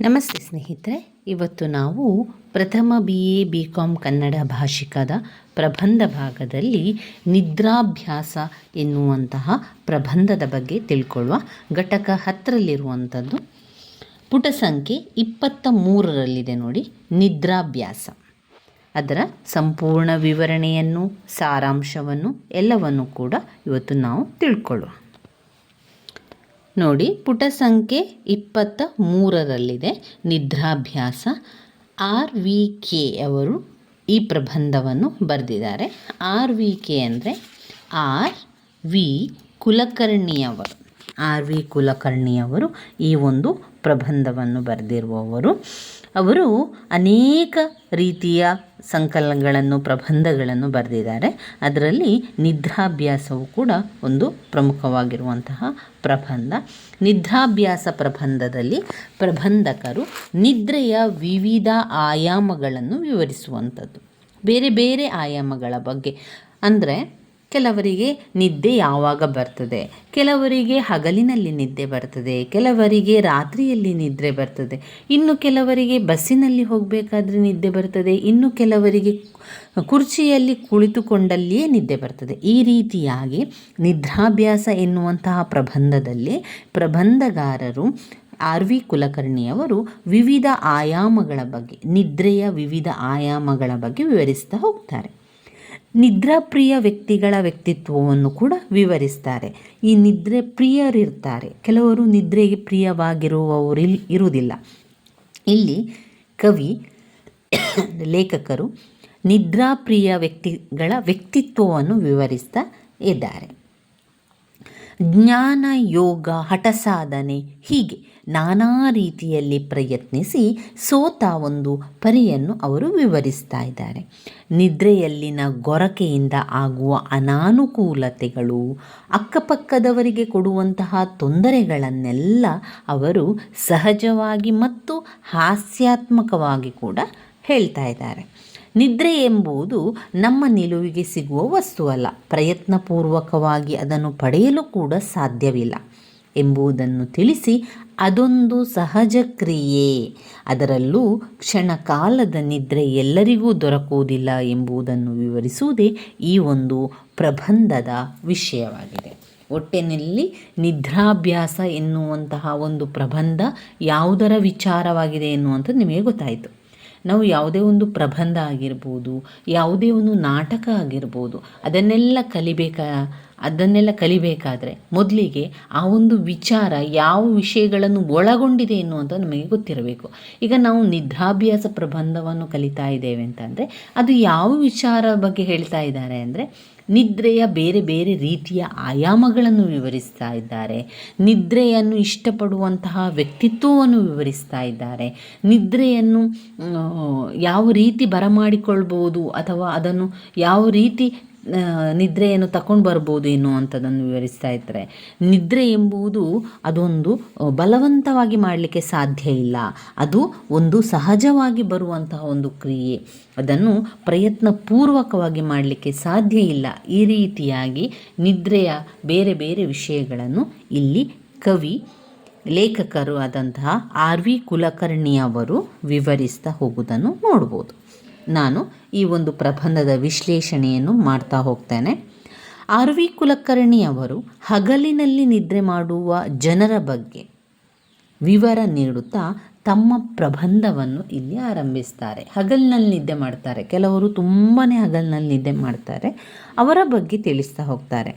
ನಮಸ್ತೆ ಸ್ನೇಹಿತರೆ, ಇವತ್ತು ನಾವು ಪ್ರಥಮ B A B com Kannada ಭಾಷಿಕದ ಪ್ರಬಂಧ ಭಾಗದಲ್ಲಿ ನಿದ್ರಾಭ್ಯಾಸ ಎನ್ನುವಂತಹ ಪ್ರಬಂಧದ ಬಗ್ಗೆ ತಿಳ್ಕೊಳ್ಳುವ ಘಟಕ ಹತ್ತರಲ್ಲಿರುವಂಥದ್ದು. ಪುಟ ಸಂಖ್ಯೆ ಇಪ್ಪತ್ತ ಮೂರರಲ್ಲಿದೆ ನೋಡಿ, ನಿದ್ರಾಭ್ಯಾಸ. ಅದರ ಸಂಪೂರ್ಣ ವಿವರಣೆಯನ್ನು, ಸಾರಾಂಶವನ್ನು, ಎಲ್ಲವನ್ನು ಕೂಡ ಇವತ್ತು ನಾವು ತಿಳ್ಕೊಳ್ಳುವ. ನೋಡಿ, ಪುಟ ಸಂಖ್ಯೆ ಇಪ್ಪತ್ತ ಮೂರರಲ್ಲಿದೆ. ನಿದ್ರಾಭ್ಯಾಸ. ಆರ್ ವಿ ಕೆ ಅವರು ಈ ಪ್ರಬಂಧವನ್ನು ಬರೆದಿದ್ದಾರೆ. ಆರ್ ವಿ ಕೆ ಅಂದರೆ ಆರ್ ವಿ ಕುಲಕರ್ಣಿಯವರು ಆರ್ ವಿ ಕುಲಕರ್ಣಿಯವರು ಈ ಒಂದು ಪ್ರಬಂಧವನ್ನು ಬರೆದಿರುವವರು. ಅವರು ಅನೇಕ ರೀತಿಯ ಸಂಕಲನಗಳನ್ನು, ಪ್ರಬಂಧಗಳನ್ನು ಬರೆದಿದ್ದಾರೆ. ಅದರಲ್ಲಿ ನಿದ್ರಾಭ್ಯಾಸವು ಕೂಡ ಒಂದು ಪ್ರಮುಖವಾಗಿರುವಂತಹ ಪ್ರಬಂಧ. ನಿದ್ರಾಭ್ಯಾಸ ಪ್ರಬಂಧದಲ್ಲಿ ಪ್ರಬಂಧಕರು ನಿದ್ರೆಯ ವಿವಿಧ ಆಯಾಮಗಳನ್ನು ವಿವರಿಸುವಂಥದ್ದು. ಬೇರೆ ಬೇರೆ ಆಯಾಮಗಳ ಬಗ್ಗೆ. ಅಂದರೆ ಕೆಲವರಿಗೆ ನಿದ್ದೆ ಯಾವಾಗ ಬರ್ತದೆ? ಕೆಲವರಿಗೆ ಹಗಲಿನಲ್ಲಿ ನಿದ್ದೆ ಬರ್ತದೆ. ಕೆಲವರಿಗೆ ರಾತ್ರಿಯಲ್ಲಿ ನಿದ್ರೆ ಬರ್ತದೆ. ಇನ್ನು ಕೆಲವರಿಗೆ ಬಸ್ಸಿನಲ್ಲಿ ಹೋಗಬೇಕಾದ್ರೆ ನಿದ್ದೆ ಬರ್ತದೆ. ಇನ್ನು ಕೆಲವರಿಗೆ ಕುರ್ಚಿಯಲ್ಲಿ ಕುಳಿತುಕೊಂಡಲ್ಲಿಯೇ ನಿದ್ದೆ ಬರ್ತದೆ. ಈ ರೀತಿಯಾಗಿ ನಿದ್ರಾಭ್ಯಾಸ ಎನ್ನುವಂತಹ ಪ್ರಬಂಧದಲ್ಲಿ ಪ್ರಬಂಧಗಾರರು ಆರ್ ವಿ ಕುಲಕರ್ಣಿಯವರು ವಿವಿಧ ಆಯಾಮಗಳ ಬಗ್ಗೆ, ನಿದ್ರೆಯ ವಿವಿಧ ಆಯಾಮಗಳ ಬಗ್ಗೆ ವಿವರಿಸ್ತಾ ಹೋಗ್ತಾರೆ. ನಿದ್ರಾಪ್ರಿಯ ವ್ಯಕ್ತಿಗಳ ವ್ಯಕ್ತಿತ್ವವನ್ನು ಕೂಡ ವಿವರಿಸ್ತಾರೆ. ಈ ನಿದ್ರೆ ಪ್ರಿಯರಿರ್ತಾರೆ. ಕೆಲವರು ನಿದ್ರೆಗೆ ಪ್ರಿಯವಾಗಿರುವವರು ಇಲ್ ಇರುವುದಿಲ್ಲ. ಇಲ್ಲಿ ಕವಿ, ಲೇಖಕರು ನಿದ್ರಾಪ್ರಿಯ ವ್ಯಕ್ತಿಗಳ ವ್ಯಕ್ತಿತ್ವವನ್ನು ವಿವರಿಸ್ತಾ ಇದ್ದಾರೆ. ಜ್ಞಾನ ಯೋಗ ಹಠ ಸಾಧನೆ ಹೀಗೆ. ನಾನಾ ರೀತಿಯಲ್ಲಿ ಪ್ರಯತ್ನಿಸಿ ಸೋತ ಒಂದು ಪರಿಯನ್ನು ಅವರು ವಿವರಿಸ್ತಾ ಇದ್ದಾರೆ. ನಿದ್ರೆಯಲ್ಲಿನ ಗೊರಕೆಯಿಂದ ಆಗುವ ಅನಾನುಕೂಲತೆಗಳು, ಅಕ್ಕಪಕ್ಕದವರಿಗೆ ಕೊಡುವಂತಹ ತೊಂದರೆಗಳನ್ನೆಲ್ಲ ಅವರು ಸಹಜವಾಗಿ ಮತ್ತು ಹಾಸ್ಯಾತ್ಮಕವಾಗಿ ಕೂಡ ಹೇಳ್ತಾ ಇದ್ದಾರೆ. ನಿದ್ರೆ ಎಂಬುದು ನಮ್ಮ ನಿಲುವಿಗೆ ಸಿಗುವ ವಸ್ತುವಲ್ಲ. ಪ್ರಯತ್ನಪೂರ್ವಕವಾಗಿ ಅದನ್ನು ಪಡೆಯಲು ಕೂಡ ಸಾಧ್ಯವಿಲ್ಲ. ಎಂಬುದನ್ನು ತಿಳಿಸಿ ಅದೊಂದು ಸಹಜ ಕ್ರಿಯೆ. ಅದರಲ್ಲೂ ಕ್ಷಣಕಾಲದ ನಿದ್ರೆ ಎಲ್ಲರಿಗೂ ದೊರಕುವುದಿಲ್ಲ ಎಂಬುದನ್ನು ವಿವರಿಸುವುದೇ ಈ ಒಂದು ಪ್ರಬಂಧದ ವಿಷಯವಾಗಿದೆ. ಒಟ್ಟಿನಲ್ಲಿ ನಿದ್ರಾಭ್ಯಾಸ ಎನ್ನುವಂತಹ ಒಂದು ಪ್ರಬಂಧ ಯಾವುದರ ವಿಚಾರವಾಗಿದೆ ಎನ್ನುವಂಥದ್ದು ನಿಮಗೆ ಗೊತ್ತಾಯಿತು. ನಾವು ಯಾವುದೇ ಒಂದು ಪ್ರಬಂಧ ಆಗಿರ್ಬೋದು, ಯಾವುದೇ ಒಂದು ನಾಟಕ ಆಗಿರ್ಬೋದು, ಅದನ್ನೆಲ್ಲ ಕಲಿಬೇಕಾ, ಅದನ್ನೆಲ್ಲ ಕಲಿಬೇಕಾದರೆ ಮೊದಲಿಗೆ ಆ ಒಂದು ವಿಚಾರ ಯಾವ ವಿಷಯಗಳನ್ನು ಒಳಗೊಂಡಿದೆ ಎನ್ನುವಂಥ ನಮಗೆ ಗೊತ್ತಿರಬೇಕು. ಈಗ ನಾವು ನಿದ್ರಾಭ್ಯಾಸ ಪ್ರಬಂಧವನ್ನು ಕಲಿತಾ ಇದ್ದೇವೆ ಅಂತಂದರೆ, ಅದು ಯಾವ ವಿಚಾರ ಬಗ್ಗೆ ಹೇಳ್ತಾ ಇದ್ದಾರೆ ಅಂದರೆ ನಿದ್ರೆಯ ಬೇರೆ ಬೇರೆ ರೀತಿಯ ಆಯಾಮಗಳನ್ನು ವಿವರಿಸ್ತಾ ಇದ್ದಾರೆ. ನಿದ್ರೆಯನ್ನು ಇಷ್ಟಪಡುವಂತಹ ವ್ಯಕ್ತಿತ್ವವನ್ನು ವಿವರಿಸ್ತಾ ಇದ್ದಾರೆ. ನಿದ್ರೆಯನ್ನು ಯಾವ ರೀತಿ ಬರಮಾಡಿಕೊಳ್ಬೋದು ಅಥವಾ ಅದನ್ನು ಯಾವ ರೀತಿ ನಿದ್ರೆಯನ್ನು ತಕೊಂಡು ಬರ್ಬೋದು ಎನ್ನುವಂಥದ್ದನ್ನು ವಿವರಿಸ್ತಾ ಇದ್ದರೆ ನಿದ್ರೆ ಎಂಬುದು ಅದೊಂದು ಬಲವಂತವಾಗಿ ಮಾಡಲಿಕ್ಕೆ ಸಾಧ್ಯ ಇಲ್ಲ. ಅದು ಒಂದು ಸಹಜವಾಗಿ ಬರುವಂತಹ ಒಂದು ಕ್ರಿಯೆ. ಅದನ್ನು ಪ್ರಯತ್ನಪೂರ್ವಕವಾಗಿ ಮಾಡಲಿಕ್ಕೆ ಸಾಧ್ಯ ಇಲ್ಲ. ಈ ರೀತಿಯಾಗಿ ನಿದ್ರೆಯ ಬೇರೆ ಬೇರೆ ವಿಷಯಗಳನ್ನು ಇಲ್ಲಿ ಕವಿ, ಲೇಖಕರು ಆದಂತಹ ಆರ್ ವಿ ಕುಲಕರ್ಣಿಯವರು ವಿವರಿಸ್ತಾ ಹೋಗುವುದನ್ನು ನೋಡ್ಬೋದು. ನಾನು ಈ ಒಂದು ಪ್ರಬಂಧದ ವಿಶ್ಲೇಷಣೆಯನ್ನು ಮಾಡ್ತಾ ಹೋಗ್ತೇನೆ. ಆರ್ ವಿ ಕುಲಕರ್ಣಿ ಅವರು ಹಗಲಿನಲ್ಲಿ ನಿದ್ರೆ ಮಾಡುವ ಜನರ ಬಗ್ಗೆ ವಿವರ ನೀಡುತ್ತಾ ತಮ್ಮ ಪ್ರಬಂಧವನ್ನು ಇಲ್ಲಿ ಆರಂಭಿಸ್ತಾರೆ. ಹಗಲಿನಲ್ಲಿ ನಿದ್ದೆ ಮಾಡ್ತಾರೆ. ಕೆಲವರು ತುಂಬಾ ಹಗಲಿನಲ್ಲಿ ನಿದ್ದೆ ಮಾಡ್ತಾರೆ. ಅವರ ಬಗ್ಗೆ ತಿಳಿಸ್ತಾ ಹೋಗ್ತಾರೆ.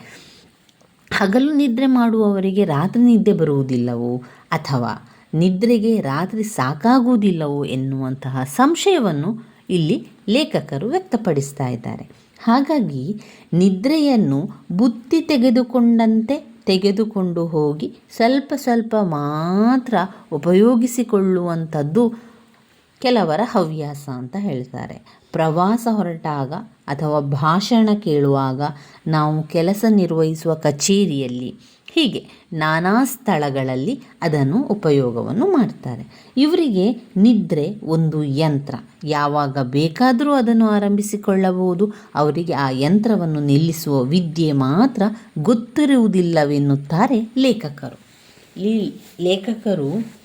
ಹಗಲು ನಿದ್ರೆ ಮಾಡುವವರಿಗೆ ರಾತ್ರಿ ನಿದ್ದೆ ಬರುವುದಿಲ್ಲವೋ ಅಥವಾ ನಿದ್ರೆಗೆ ರಾತ್ರಿ ಸಾಕಾಗುವುದಿಲ್ಲವೋ ಎನ್ನುವಂತಹ ಸಂಶಯವನ್ನು ಇಲ್ಲಿ ಲೇಖಕರು ವ್ಯಕ್ತಪಡಿಸ್ತಾ ಇದ್ದಾರೆ. ಹಾಗಾಗಿ ನಿದ್ರೆಯನ್ನು ಬುತ್ತಿ ತೆಗೆದುಕೊಂಡಂತೆ ತೆಗೆದುಕೊಂಡು ಹೋಗಿ ಸ್ವಲ್ಪ ಸ್ವಲ್ಪ ಮಾತ್ರ ಉಪಯೋಗಿಸಿಕೊಳ್ಳುವಂಥದ್ದು ಕೆಲವರ ಹವ್ಯಾಸ ಅಂತ ಹೇಳ್ತಾರೆ. ಪ್ರವಾಸ ಹೊರಟಾಗ ಅಥವಾ ಭಾಷಣ ಕೇಳುವಾಗ ನಾವು ಕೆಲಸ ನಿರ್ವಹಿಸುವ ಕಚೇರಿಯಲ್ಲಿ ಹೀಗೆ ನಾನಾ ಸ್ಥಳಗಳಲ್ಲಿ ಅದನ್ನು ಉಪಯೋಗವನ್ನು ಮಾಡ್ತಾರೆ. ಇವರಿಗೆ ನಿದ್ರೆ ಒಂದು ಯಂತ್ರ, ಯಾವಾಗ ಬೇಕಾದರೂ ಅದನ್ನು ಆರಂಭಿಸಿಕೊಳ್ಳಬಹುದು. ಅವರಿಗೆ ಆ ಯಂತ್ರವನ್ನು ನಿಲ್ಲಿಸುವ ವಿದ್ಯೆ ಮಾತ್ರ ಗೊತ್ತಿರುವುದಿಲ್ಲವೆನ್ನುತ್ತಾರೆ ಲೇಖಕರು. ಈ ಲೇಖಕರು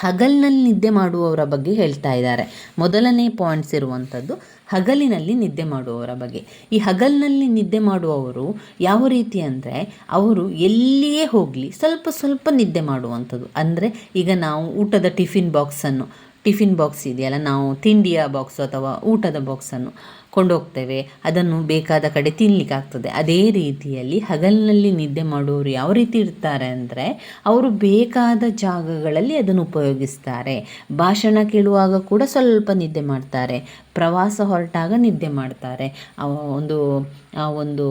ಹಗಲಿನಲ್ಲಿ ನಿದ್ದೆ ಮಾಡುವವರ ಬಗ್ಗೆ ಹೇಳ್ತಾ ಇದ್ದಾರೆ. ಮೊದಲನೇ ಪಾಯಿಂಟ್ಸ್ ಇರುವಂಥದ್ದು ಹಗಲಿನಲ್ಲಿ ನಿದ್ದೆ ಮಾಡುವವರ ಬಗ್ಗೆ. ಈ ಹಗಲಿನಲ್ಲಿ ನಿದ್ದೆ ಮಾಡುವವರು ಯಾವ ರೀತಿ ಅಂದರೆ ಅವರು ಎಲ್ಲಿಯೇ ಹೋಗಲಿ ಸ್ವಲ್ಪ ಸ್ವಲ್ಪ ನಿದ್ದೆ ಮಾಡುವಂಥದ್ದು. ಅಂದರೆ ಈಗ ನಾವು ಊಟದ ಟಿಫಿನ್ ಬಾಕ್ಸನ್ನು, ಟಿಫಿನ್ ಬಾಕ್ಸ್ ಇದೆಯಲ್ಲ, ನಾವು ತಿಂಡಿಯ ಬಾಕ್ಸು ಅಥವಾ ಊಟದ ಬಾಕ್ಸನ್ನು ಕೊಂಡೋಗ್ತೇವೆ, ಅದನ್ನು ಬೇಕಾದ ಕಡೆ ತಿನ್ನಲಿಕ್ಕಾಗ್ತದೆ ಅದೇ ರೀತಿಯಲ್ಲಿ ಹಗಲಿನಲ್ಲಿ ನಿದ್ದೆ ಮಾಡುವವರು ಯಾವ ರೀತಿ ಇರ್ತಾರೆ ಅಂದರೆ, ಅವರು ಬೇಕಾದ ಜಾಗಗಳಲ್ಲಿ ಅದನ್ನು ಉಪಯೋಗಿಸ್ತಾರೆ. ಭಾಷಣ ಕೇಳುವಾಗ ಕೂಡ ಸ್ವಲ್ಪ ನಿದ್ದೆ ಮಾಡ್ತಾರೆ, ಪ್ರವಾಸ ಹೊರಟಾಗ ನಿದ್ದೆ ಮಾಡ್ತಾರೆ. ಒಂದು ಒಂದು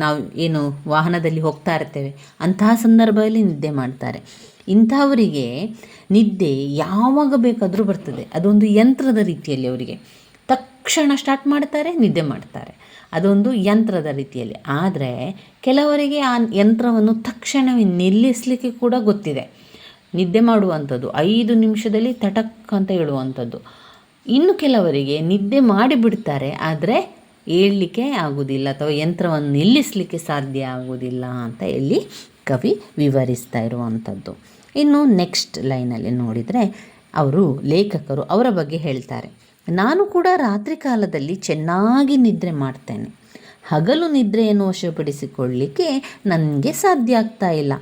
ನಾವು ಏನು ವಾಹನದಲ್ಲಿ ಹೋಗ್ತಾ ಇರ್ತೇವೆ, ಅಂತಹ ಸಂದರ್ಭದಲ್ಲಿ ನಿದ್ದೆ ಮಾಡ್ತಾರೆ. ಇಂಥವರಿಗೆ ನಿದ್ದೆ ಯಾವಾಗ ಬೇಕಾದರೂ ಬರ್ತದೆ. ಅದೊಂದು ಯಂತ್ರದ ರೀತಿಯಲ್ಲಿ ಅವರಿಗೆ. ತಕ್ಷಣ ಸ್ಟಾರ್ಟ್ ಮಾಡ್ತಾರೆ, ನಿದ್ದೆ ಮಾಡ್ತಾರೆ. ಅದೊಂದು ಯಂತ್ರದ ರೀತಿಯಲ್ಲಿ. ಆದರೆ ಕೆಲವರಿಗೆ ಆ ಯಂತ್ರವನ್ನು ತಕ್ಷಣವೇ ನಿಲ್ಲಿಸಲಿಕ್ಕೆ ಕೂಡ ಗೊತ್ತಿದೆ. ನಿದ್ದೆ ಮಾಡುವಂಥದ್ದು, ಐದು ನಿಮಿಷದಲ್ಲಿ ತಟಕ್ ಅಂತ ಹೇಳುವಂಥದ್ದು. ಇನ್ನು ಕೆಲವರಿಗೆ ನಿದ್ದೆ ಮಾಡಿಬಿಡ್ತಾರೆ ಆದರೆ ಹೇಳಲಿಕ್ಕೆ ಆಗುವುದಿಲ್ಲ ಅಥವಾ ಯಂತ್ರವನ್ನು ನಿಲ್ಲಿಸಲಿಕ್ಕೆ ಸಾಧ್ಯ ಆಗುವುದಿಲ್ಲ ಅಂತ ಇಲ್ಲಿ ಕವಿ ವಿವರಿಸ್ತಾ ಇರುವಂಥದ್ದು. ಇನ್ನು ನೆಕ್ಸ್ಟ್ ಲೈನಲ್ಲಿ ನೋಡಿದರೆ ಅವರು ಲೇಖಕರು ಅವರ ಬಗ್ಗೆ ಹೇಳ್ತಾರೆ. ನಾನು ಕೂಡ ರಾತ್ರಿ ಕಾಲದಲ್ಲಿ ಚೆನ್ನಾಗಿ ನಿದ್ರೆ ಮಾಡ್ತೇನೆ. ಹಗಲು ನಿದ್ರೆಯನ್ನು ವಶಪಡಿಸಿಕೊಳ್ಳಲಿಕ್ಕೆ ನನಗೆ ಸಾಧ್ಯ ಆಗ್ತಾ ಇಲ್ಲ.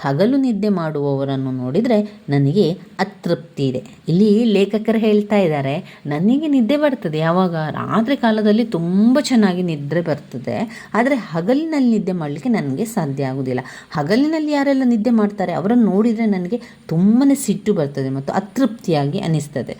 ಹಗಲು ನಿದ್ದೆ ಮಾಡುವವರನ್ನು ನೋಡಿದರೆ ನನಗೆ ಅತೃಪ್ತಿ ಇದೆ. ಇಲ್ಲಿ ಲೇಖಕರು ಹೇಳ್ತಾ ಇದ್ದಾರೆ, ನನಗೆ ನಿದ್ದೆ ಬರ್ತದೆ. ಯಾವಾಗ? ರಾತ್ರಿ ಕಾಲದಲ್ಲಿ ತುಂಬ ಚೆನ್ನಾಗಿ ನಿದ್ರೆ ಬರ್ತದೆ. ಆದರೆ ಹಗಲಿನಲ್ಲಿ ನಿದ್ದೆ ಮಾಡಲಿಕ್ಕೆ ನನಗೆ ಸಾಧ್ಯ ಆಗೋದಿಲ್ಲ. ಹಗಲಿನಲ್ಲಿ ಯಾರೆಲ್ಲ ನಿದ್ದೆ ಮಾಡ್ತಾರೆ, ಅವರನ್ನು ನೋಡಿದರೆ ನನಗೆ ತುಂಬಾ ಸಿಟ್ಟು ಬರ್ತದೆ ಮತ್ತು ಅತೃಪ್ತಿಯಾಗಿ ಅನಿಸ್ತದೆ.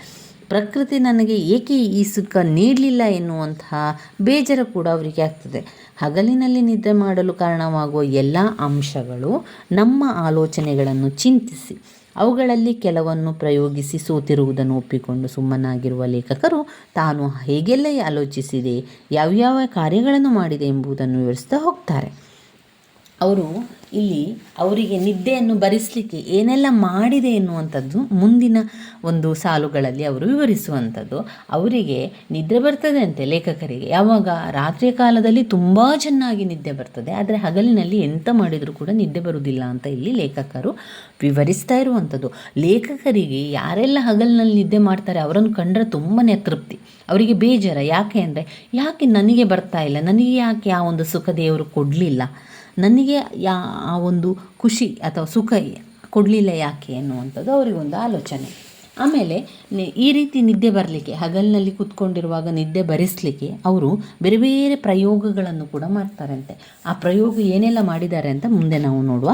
ಪ್ರಕೃತಿ ನನಗೆ ಏಕೆ ಈ ಸುಖ ನೀಡಲಿಲ್ಲ ಎನ್ನುವಂತಹ ಬೇಜಾರು ಕೂಡ ಅವರಿಗೆ ಆಗ್ತದೆ. ಹಗಲಿನಲ್ಲಿ ನಿದ್ರೆ ಮಾಡಲು ಕಾರಣವಾಗುವ ಎಲ್ಲ ಅಂಶಗಳು ನಮ್ಮ ಆಲೋಚನೆಗಳನ್ನು ಚಿಂತಿಸಿ, ಅವುಗಳಲ್ಲಿ ಕೆಲವನ್ನು ಪ್ರಯೋಗಿಸಿ ಸೋತಿರುವುದನ್ನು ಒಪ್ಪಿಕೊಂಡು ಸುಮ್ಮನಾಗಿರುವ ಲೇಖಕರು ತಾನು ಹೇಗೆಲ್ಲ ಆಲೋಚಿಸಿದೆ, ಯಾವ್ಯಾವ ಕಾರ್ಯಗಳನ್ನು ಮಾಡಿದೆ ಎಂಬುದನ್ನು ವಿವರಿಸ್ತಾ ಹೋಗ್ತಾರೆ. ಅವರು ಇಲ್ಲಿ ಅವರಿಗೆ ನಿದ್ದೆಯನ್ನು ಭರಿಸಲಿಕ್ಕೆ ಏನೆಲ್ಲ ಮಾಡಿದೆ ಎನ್ನುವಂಥದ್ದು ಮುಂದಿನ ಒಂದು ಸಾಲುಗಳಲ್ಲಿ ಅವರು ವಿವರಿಸುವಂಥದ್ದು. ಅವರಿಗೆ ನಿದ್ರೆ ಬರ್ತದೆ ಅಂತೆ ಲೇಖಕರಿಗೆ. ಯಾವಾಗ? ರಾತ್ರಿಯ ಕಾಲದಲ್ಲಿ ತುಂಬ ಚೆನ್ನಾಗಿ ನಿದ್ದೆ ಬರ್ತದೆ. ಆದರೆ ಹಗಲಿನಲ್ಲಿ ಎಂತ ಮಾಡಿದರೂ ಕೂಡ ನಿದ್ದೆ ಬರುವುದಿಲ್ಲ ಅಂತ ಇಲ್ಲಿ ಲೇಖಕರು ವಿವರಿಸ್ತಾ ಇರುವಂಥದ್ದು. ಲೇಖಕರಿಗೆ ಯಾರೆಲ್ಲ ಹಗಲಿನಲ್ಲಿ ನಿದ್ದೆ ಮಾಡ್ತಾರೆ ಅವರನ್ನು ಕಂಡ್ರೆ ತುಂಬಾ ತೃಪ್ತಿ ಅವರಿಗೆ ಬೇಜಾರ. ಯಾಕೆ ಅಂದರೆ, ಯಾಕೆ ನನಗೆ ಬರ್ತಾ ಇಲ್ಲ? ನನಗೆ ಯಾಕೆ ಆ ಒಂದು ಸುಖ ದೇವರು ಕೊಡಲಿಲ್ಲ? ನನಗೆ ಯಾ, ಆ ಒಂದು ಖುಷಿ ಅಥವಾ ಸುಖ ಕೊಡಲಿಲ್ಲ ಯಾಕೆ ಅನ್ನುವಂಥದ್ದು ಅವರಿಗೊಂದು ಆಲೋಚನೆ. ಆಮೇಲೆ ಈ ರೀತಿ ನಿದ್ದೆ ಬರಲಿಕ್ಕೆ, ಹಗಲಿನಲ್ಲಿ ಕೂತ್ಕೊಂಡಿರುವಾಗ ನಿದ್ದೆ ಬರೆಸಲಿಕ್ಕೆ ಅವರು ಬೇರೆ ಬೇರೆ ಪ್ರಯೋಗಗಳನ್ನು ಕೂಡ ಮಾಡ್ತಾರಂತೆ. ಆ ಪ್ರಯೋಗ ಏನೆಲ್ಲ ಮಾಡಿದ್ದಾರೆ ಅಂತ ಮುಂದೆ ನಾವು ನೋಡುವ.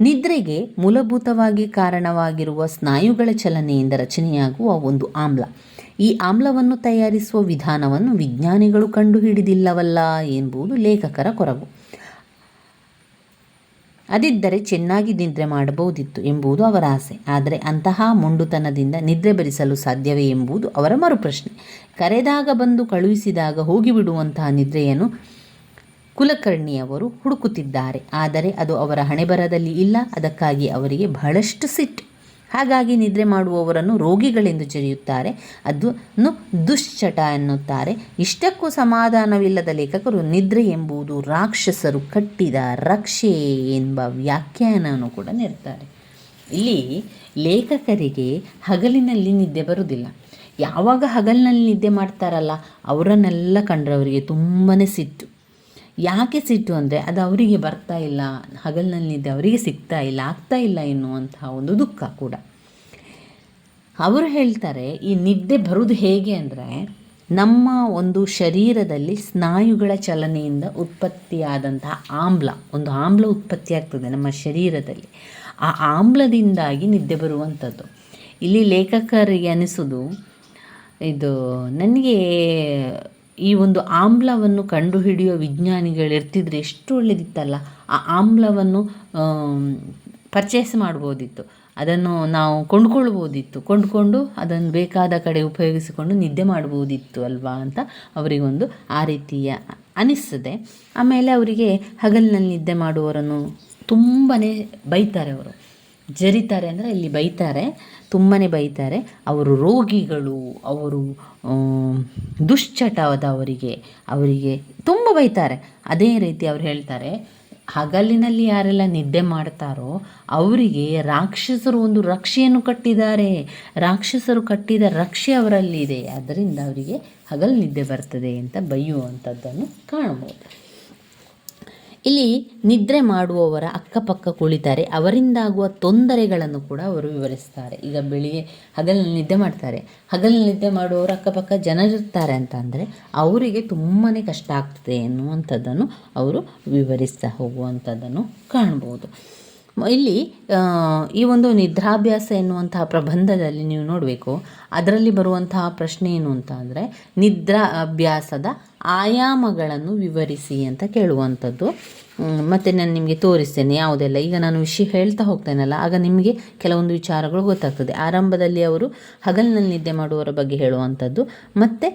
ನಿದ್ರೆಗೆ ಮೂಲಭೂತವಾಗಿ ಕಾರಣವಾಗಿರುವ ಸ್ನಾಯುಗಳ ಚಲನೆಯಿಂದ ರಚನೆಯಾಗುವ ಒಂದು ಆಮ್ಲ. ಈ ಆಮ್ಲವನ್ನು ತಯಾರಿಸುವ ವಿಧಾನವನ್ನು ವಿಜ್ಞಾನಿಗಳು ಕಂಡುಹಿಡಿದಿಲ್ಲವಲ್ಲ ಎಂಬುದು ಲೇಖಕರ ಕೊರಗು. ಅದಿದ್ದರೆ ಚೆನ್ನಾಗಿ ನಿದ್ರೆ ಮಾಡಬಹುದಿತ್ತು ಎಂಬುದು ಅವರ ಆಸೆ. ಆದರೆ ಅಂತಹ ಮೊಂಡುತನದಿಂದ ನಿದ್ರೆ ಬರಿಸಲು ಸಾಧ್ಯವೇ ಎಂಬುದು ಅವರ ಮರುಪ್ರಶ್ನೆ. ಕರೆದಾಗ ಬಂದು ಕಳುಹಿಸಿದಾಗ ಹೋಗಿಬಿಡುವಂತಹ ನಿದ್ರೆಯನ್ನು ಕುಲಕರ್ಣಿಯವರು ಹುಡುಕುತ್ತಿದ್ದಾರೆ. ಆದರೆ ಅದು ಅವರ ಹಣೆಬರದಲ್ಲಿ ಇಲ್ಲ. ಅದಕ್ಕಾಗಿ ಅವರಿಗೆ ಬಹಳಷ್ಟು ಸಿಟ್ಟು. ಹಾಗಾಗಿ ನಿದ್ರೆ ಮಾಡುವವರನ್ನು ರೋಗಿಗಳೆಂದು ಜರಿಯುತ್ತಾರೆ. ಅದನ್ನು ದುಶ್ಚಟ ಎನ್ನುತ್ತಾರೆ. ಇಷ್ಟಕ್ಕೂ ಸಮಾಧಾನವಿಲ್ಲದ ಲೇಖಕರು ನಿದ್ರೆ ಎಂಬುದು ರಾಕ್ಷಸರು ಕಟ್ಟಿದ ರಕ್ಷೆ ಎಂಬ ವ್ಯಾಖ್ಯಾನವನ್ನು ಕೂಡ ನೀಡ್ತಾರೆ. ಇಲ್ಲಿ ಲೇಖಕರಿಗೆ ಹಗಲಿನಲ್ಲಿ ನಿದ್ದೆ ಬರುವುದಿಲ್ಲ. ಯಾವಾಗ ಹಗಲಿನಲ್ಲಿ ನಿದ್ದೆ ಮಾಡ್ತಾರಲ್ಲ, ಅವರನ್ನೆಲ್ಲ ಕಂಡ್ರೆ ಅವರಿಗೆ ತುಂಬಾ ಸಿಟ್ಟು. ಯಾಕೆ ಸಿಟ್ಟು ಅಂದರೆ ಅದು ಅವರಿಗೆ ಬರ್ತಾ ಇಲ್ಲ, ಹಗಲಿನಲ್ಲಿದ್ದೆ ಅವರಿಗೆ ಸಿಗ್ತಾ ಇಲ್ಲ, ಆಗ್ತಾ ಇಲ್ಲ ಎನ್ನುವಂತಹ ಒಂದು ದುಃಖ ಕೂಡ. ಅವರು ಹೇಳ್ತಾರೆ, ಈ ನಿದ್ದೆ ಬರೋದು ಹೇಗೆ ಅಂದರೆ, ನಮ್ಮ ಒಂದು ಶರೀರದಲ್ಲಿ ಸ್ನಾಯುಗಳ ಚಲನೆಯಿಂದ ಉತ್ಪತ್ತಿಯಾದಂತಹ ಆಮ್ಲ, ಒಂದು ಆಮ್ಲ ಉತ್ಪತ್ತಿಯಾಗ್ತದೆ ನಮ್ಮ ಶರೀರದಲ್ಲಿ. ಆ ಆಮ್ಲದಿಂದಾಗಿ ನಿದ್ದೆ ಬರುವಂಥದ್ದು. ಇಲ್ಲಿ ಲೇಖಕರಿಗೆ ಅನಿಸೋದು, ಇದು, ನನಗೆ ಈ ಒಂದು ಆಮ್ಲವನ್ನು ಕಂಡುಹಿಡಿಯುವ ವಿಜ್ಞಾನಿಗಳು ಇರ್ತಿದ್ರೆ ಎಷ್ಟು ಒಳ್ಳೆದಿತ್ತಲ್ಲ? ಆ ಆಮ್ಲವನ್ನು ಪರ್ಚೇಸ್ ಮಾಡ್ಬೋದಿತ್ತು. ಅದನ್ನು ನಾವು ಕೊಂಡ್ಕೊಳ್ಬೋದಿತ್ತು. ಕೊಂಡುಕೊಂಡು ಅದನ್ನು ಬೇಕಾದ ಕಡೆ ಉಪಯೋಗಿಸಿಕೊಂಡು ನಿದ್ದೆ ಮಾಡ್ಬೋದಿತ್ತು ಅಲ್ವಾ ಅಂತ ಅವರಿಗೊಂದು ಆ ರೀತಿಯ ಅನಿಸ್ತದೆ. ಆಮೇಲೆ ಅವರಿಗೆ ಹಗಲಿನಲ್ಲಿ ನಿದ್ದೆ ಮಾಡುವವರನ್ನು ತುಂಬಾ ಬೈತಾರೆ ಅವರು. ಜರಿತಾರೆ ಅಂದರೆ ಇಲ್ಲಿ ಬೈತಾರೆ ತುಂಬಾ ಬೈತಾರೆ. ಅವರು ರೋಗಿಗಳು, ಅವರು ದುಶ್ಚಟವಾದವರಿಗೆ ಅವರಿಗೆ ತುಂಬ ಬೈತಾರೆ. ಅದೇ ರೀತಿ ಅವ್ರು ಹೇಳ್ತಾರೆ, ಹಗಲಿನಲ್ಲಿ ಯಾರೆಲ್ಲ ನಿದ್ದೆ ಮಾಡ್ತಾರೋ ಅವರಿಗೆ ರಾಕ್ಷಸರು ಒಂದು ರಕ್ಷೆಯನ್ನು ಕಟ್ಟಿದ್ದಾರೆ. ರಾಕ್ಷಸರು ಕಟ್ಟಿದ ರಕ್ಷೆ ಅವರಲ್ಲಿದೆ. ಅದರಿಂದ ಅವರಿಗೆ ಹಗಲು ನಿದ್ದೆ ಬರ್ತದೆ ಅಂತ ಬೈಯುವಂಥದ್ದನ್ನು ಕಾಣಬಹುದು. ಇಲ್ಲಿ ನಿದ್ರೆ ಮಾಡುವವರ ಅಕ್ಕಪಕ್ಕ ಕುಳಿತಾರೆ. ಅವರಿಂದಾಗುವ ತೊಂದರೆಗಳನ್ನು ಕೂಡ ಅವರು ವಿವರಿಸ್ತಾರೆ. ಈಗ ಬೆಳಿಗ್ಗೆ ಹಗಲಿನಲ್ಲಿ ನಿದ್ದೆ ಮಾಡ್ತಾರೆ. ಹಗಲಿನಲ್ಲಿ ನಿದ್ದೆ ಮಾಡುವವರು ಅಕ್ಕಪಕ್ಕ ಜನರಿರ್ತಾರೆ ಅಂತ ಅಂದರೆ ಅವರಿಗೆ ತುಂಬಾ ಕಷ್ಟ ಆಗ್ತದೆ ಎನ್ನುವಂಥದ್ದನ್ನು ಅವರು ವಿವರಿಸ್ತಾ ಹೋಗುವಂಥದ್ದನ್ನು ಕಾಣ್ಬೋದು. ಇಲ್ಲಿ ಈ ಒಂದು ನಿದ್ರಾಭ್ಯಾಸ ಎನ್ನುವಂತಹ ಪ್ರಬಂಧದಲ್ಲಿ ನೀವು ನೋಡಬೇಕು. ಅದರಲ್ಲಿ ಬರುವಂತಹ ಪ್ರಶ್ನೆ ಏನು ಅಂತ ಅಂದರೆ ನಿದ್ರಾ ಅಭ್ಯಾಸದ ಆಯಾಮಗಳನ್ನು ವಿವರಿಸಿ ಅಂತ ಕೇಳುವಂಥದ್ದು. ಮತ್ತೆ ನಾನು ನಿಮಗೆ ತೋರಿಸ್ತೇನೆ ಯಾವುದೆಲ್ಲ. ಈಗ ನಾನು ವಿಷಯ ಹೇಳ್ತಾ ಹೋಗ್ತೇನಲ್ಲ, ಆಗ ನಿಮಗೆ ಕೆಲವೊಂದು ವಿಚಾರಗಳು ಗೊತ್ತಾಗ್ತದೆ. ಆರಂಭದಲ್ಲಿ ಅವರು ಹಗಲಿನಲ್ಲಿ ನಿದ್ದೆ ಮಾಡುವವರ ಬಗ್ಗೆ ಹೇಳುವಂಥದ್ದು, ಮತ್ತು